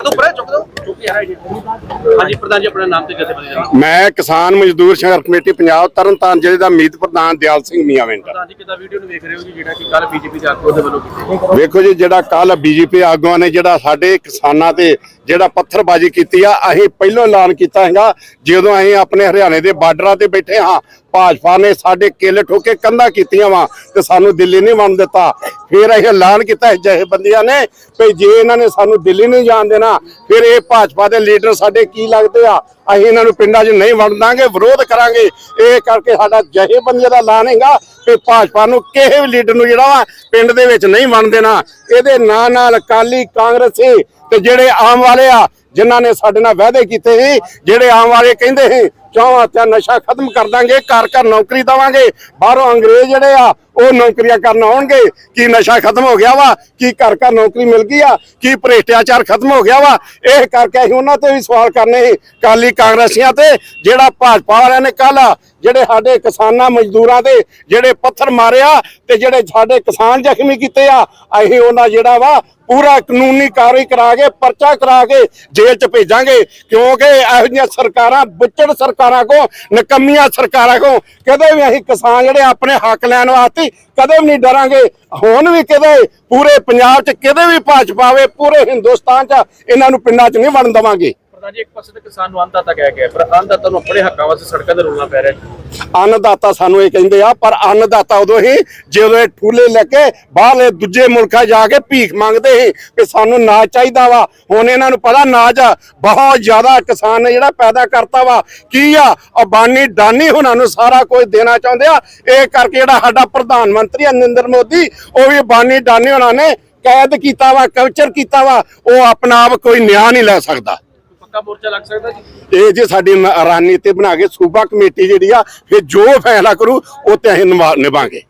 ਤੋਂ ਪਰੇ ਚੁੱਕ ਦੋ। ਚੁੱਕ ਯਾਰ ਹਾਂਜੀ ਪ੍ਰਧਾਨ ਜੀ ਆਪਣਾ ਨਾਮ ਤੇ ਜਥੇਬੰਦੀ ਦਾ ਨਾਮ ਮੈਂ ਕਿਸਾਨ ਮਜ਼ਦੂਰ ਸੰਘਰਸ਼ ਕਮੇਟੀ ਪੰਜਾਬ ਤਰਨਤਾਰਨ ਜ਼ਿਲ੍ਹੇ ਦਾ ਮੀਤ ਪ੍ਰਧਾਨ ਦਿਆਲ ਸਿੰਘ ਮੀਆਂਵਿੰਡ ਪ੍ਰਧਾਨ ਜੀ ਕਿਦਾਂ ਵੀਡੀਓ ਨੂੰ ਵੇਖ ਰਹੇ ਹੋ ਜੀ ਜਿਹੜਾ ਕਿ ਕੱਲ ਬੀਜੇਪੀ ਦੇ ਆਗੂ ਦੇ ਵੱਲੋਂ ਕੀਤੀ ਵੇਖੋ ਜੀ ਜਿਹੜਾ ਕੱਲ ਬੀਜੇਪੀ ਆਗੂਆਂ ਨੇ ਜਿਹੜਾ ਸਾਡੇ ਕਿਸਾਨਾਂ ਤੇ ਜਿਹੜਾ ਪੱਥਰਬਾਜ਼ੀ ਕੀਤੀ ਆ ਅਸੀਂ ਪਹਿਲਾਂ ਐਲਾਨ ਕੀਤਾ ਹੈਗਾ ਜਦੋਂ ਅਸੀਂ ਆਪਣੇ ਹਰਿਆਣੇ ਦੇ ਬਾਰਡਰਾਂ ਤੇ ਬੈਠੇ ਹਾਂ ਭਾਜਪਾ ਨੇ ਸਾਡੇ ਕਿੱਲ ਠੋਕੇ ਕੰਧਾਂ ਕੀਤੀਆਂ ਵਾ ਤੇ ਸਾਨੂੰ ਦਿੱਲੀ ਨਹੀਂ ਵੜਨ ਦਿੱਤਾ। ਫਿਰ ਇਹ ਐਲਾਨ ਕੀਤਾ ਇਸ ਜਥੇਬੰਦੀਆਂ ਨੇ ਵੀ ਜੇ ਇਹਨਾਂ ਨੇ ਸਾਨੂੰ ਦਿੱਲੀ ਨਹੀਂ ਜਾਣ ਦੇਣਾ, ਫਿਰ ਇਹ ਭਾਜਪਾ ਦੇ ਲੀਡਰ ਸਾਡੇ ਕੀ ਲੱਗਦੇ ਆ? ਅਸੀਂ ਇਹਨਾਂ ਨੂੰ ਪਿੰਡਾਂ 'ਚ ਨਹੀਂ ਵੜਨ ਦਾਂਗੇ, ਵਿਰੋਧ ਕਰਾਂਗੇ। ਇਹ ਕਰਕੇ ਸਾਡਾ ਜਥੇਬੰਦੀਆਂ ਦਾ ਐਲਾਨ ਹੈਗਾ ਕਿ ਭਾਜਪਾ ਨੂੰ ਕਿਸੇ ਵੀ ਲੀਡਰ ਨੂੰ ਜਿਹੜਾ ਵਾ ਪਿੰਡ ਦੇ ਵਿੱਚ ਨਹੀਂ ਵੜਨ ਦੇਣਾ। ਇਹਦੇ ਨਾਂ ਨਾਲ ਅਕਾਲੀ ਕਾਂਗਰਸੀ ਤੇ ਜਿਹੜੇ ਆਮ ਵਾਲੇ ਆ, ਜਿਨ੍ਹਾਂ ਨੇ ਸਾਡੇ ਨਾਲ ਵਾਅਦੇ ਕੀਤੇ ਸੀ, ਜਿਹੜੇ ਆਮ ਵਾਲੇ ਕਹਿੰਦੇ ਸੀ, ਚੌਹਾਂ ਤੇ ਨਸ਼ਾ ਖਤਮ ਕਰ ਦਾਂਗੇ, ਘਰ ਘਰ ਨੌਕਰੀ ਦਵਾਂਗੇ। ਬਾਹਰੋਂ ਅੰਗਰੇਜ਼ ਜਿਹੜੇ ਆ ਉਹ ਨੌਕਰੀਆਂ ਕਰਨ ਆਉਣਗੇ, ਕੀ ਨਸ਼ਾ ਖਤਮ ਹੋ ਗਿਆ ਵਾ? ਕੀ ਘਰ ਘਰ ਨੌਕਰੀ ਮਿਲ ਗਈ ਆ? ਕੀ ਭ੍ਰਿਸ਼ਟਾਚਾਰ ਖਤਮ ਹੋ ਗਿਆ ਵਾ? ਇਹ ਕਰਕੇ ਅਸੀਂ ਉਹਨਾਂ ਤੇ ਵੀ ਸਵਾਲ ਕਰਨੇ ਸੀ ਕਾਲੀ ਕਾਂਗਰਸੀਆਂ ਤੇ, ਜਿਹੜਾ ਭਾਜਪਾ ਵਾਲਿਆਂ ਨੇ ਕੱਲ ਜਿਹੜੇ ਸਾਡੇ ਕਿਸਾਨਾਂ ਮਜ਼ਦੂਰਾਂ ਦੇ ਜਿਹੜੇ ਪੱਥਰ ਮਾਰਿਆ ਤੇ ਜਿਹੜੇ ਸਾਡੇ ਕਿਸਾਨ ਜ਼ਖਮੀ ਕੀਤੇ ਆ, ਅਸੀਂ ਉਹਨਾਂ ਜਿਹੜਾ ਵਾ ਪੂਰਾ ਕਾਨੂੰਨੀ ਕਾਰਵਾਈ ਕਰਾ ਕੇ ਪਰਚਾ ਕਰਾ ਕੇ ਜੇਲ੍ਹ 'ਚ ਭੇਜਾਂਗੇ, ਕਿਉਂਕਿ ਇਹੋ ਜਿਹੀਆਂ ਸਰਕਾਰਾਂ ਬੁੱਚੜ ਸਰਕਾਰਾਂ ਕੋ ਨਕੰਮੀਆਂ ਸਰਕਾਰਾਂ ਕੋ ਕਦੇ ਵੀ ਅਸੀਂ ਕਿਸਾਨ ਜਿਹੜੇ ਆਪਣੇ ਹੱਕ ਲੈਣ ਵਾਸਤੇ ਕਦੇ ਵੀ ਨਹੀਂ ਡਰਾਂਗੇ। ਹੁਣ ਵੀ ਕਦੇ ਪੂਰੇ ਪੰਜਾਬ 'ਚ ਕਦੇ ਵੀ ਭਾਜਪਾ ਆਵੇ, ਪੂਰੇ ਹਿੰਦੁਸਤਾਨ 'ਚ ਇਹਨਾਂ ਨੂੰ ਪਿੰਡਾਂ 'ਚ ਨਹੀਂ ਵੜਨ ਦੇਵਾਂਗੇ। ਪ੍ਰਧਾਨ ਜੀ, ਇੱਕ ਪਾਸੇ ਤਾਂ ਕਿਸਾਨ ਨੂੰ ਅੰਨਦਾਤਾ ਕਹਿ ਗਿਆ ਪਰ ਅੰਨਦਾਤਾ ਨੂੰ ਆਪਣੇ ਹੱਕਾਂ ਵਾਸਤੇ ਸੜਕਾਂ ਤੇ ਰੁਲਣਾ ਪੈ ਰਿਹਾ ਅੰਨਦਾਤਾ ਸਾਨੂੰ ਇਹ ਕਹਿੰਦੇ ਆ, ਪਰ ਅੰਨਦਾਤਾ ਉਦੋਂ ਹੀ ਜਦੋਂ ਇਹ ਠੂਲੇ ਲੈ ਕੇ ਬਾਹਰਲੇ ਦੂਜੇ ਮੁਲਕਾਂ ਜਾ ਕੇ ਭੀਖ ਮੰਗਦੇ ਸੀ ਕਿ ਸਾਨੂੰ ਨਾਜ ਚਾਹੀਦਾ ਵਾ। ਹੁਣ ਇਹਨਾਂ ਨੂੰ ਪਤਾ ਨਾਜ ਬਹੁਤ ਜ਼ਿਆਦਾ ਕਿਸਾਨ ਨੇ ਜਿਹੜਾ ਪੈਦਾ ਕਰਤਾ ਵਾ। ਕੀ ਆ? ਅਬਾਨੀ ਡਾਨੀ ਹੁਣਾਂ ਨੂੰ ਸਾਰਾ ਕੁਝ ਦੇਣਾ ਚਾਹੁੰਦੇ ਆ। ਇਹ ਕਰਕੇ ਜਿਹੜਾ ਸਾਡਾ ਪ੍ਰਧਾਨ ਮੰਤਰੀ ਆ, ਨਰਿੰਦਰ ਮੋਦੀ, ਉਹ ਵੀ ਅਬਾਨੀ ਡਾਨੀ ਉਹਨਾਂ ਨੇ ਕੈਦ ਕੀਤਾ ਵਾ ਕਲਚਰ ਕੀਤਾ ਵਾ। ਉਹ ਆਪਣਾ ਆਪ ਕੋਈ ਨਿਆਂ ਨਹੀਂ ਲੈ ਸਕਦਾ। ਪੱਕਾ ਮੋਰਚਾ ਲੱਗ ਸਕਦਾ ਜੀ? ਇਹ ਜੇ ਸਾਡੀ ਰਣਨੀਤੀ ਬਣਾ ਕੇ ਸੂਬਾ ਕਮੇਟੀ ਜਿਹੜੀ ਆ, ਫਿਰ ਜੋ ਫੈਸਲਾ ਕਰੂ, ਉਹ ਤੇ ਅਸੀਂ ਨਿਭਾ- ਨਿਭਾਂਗੇ।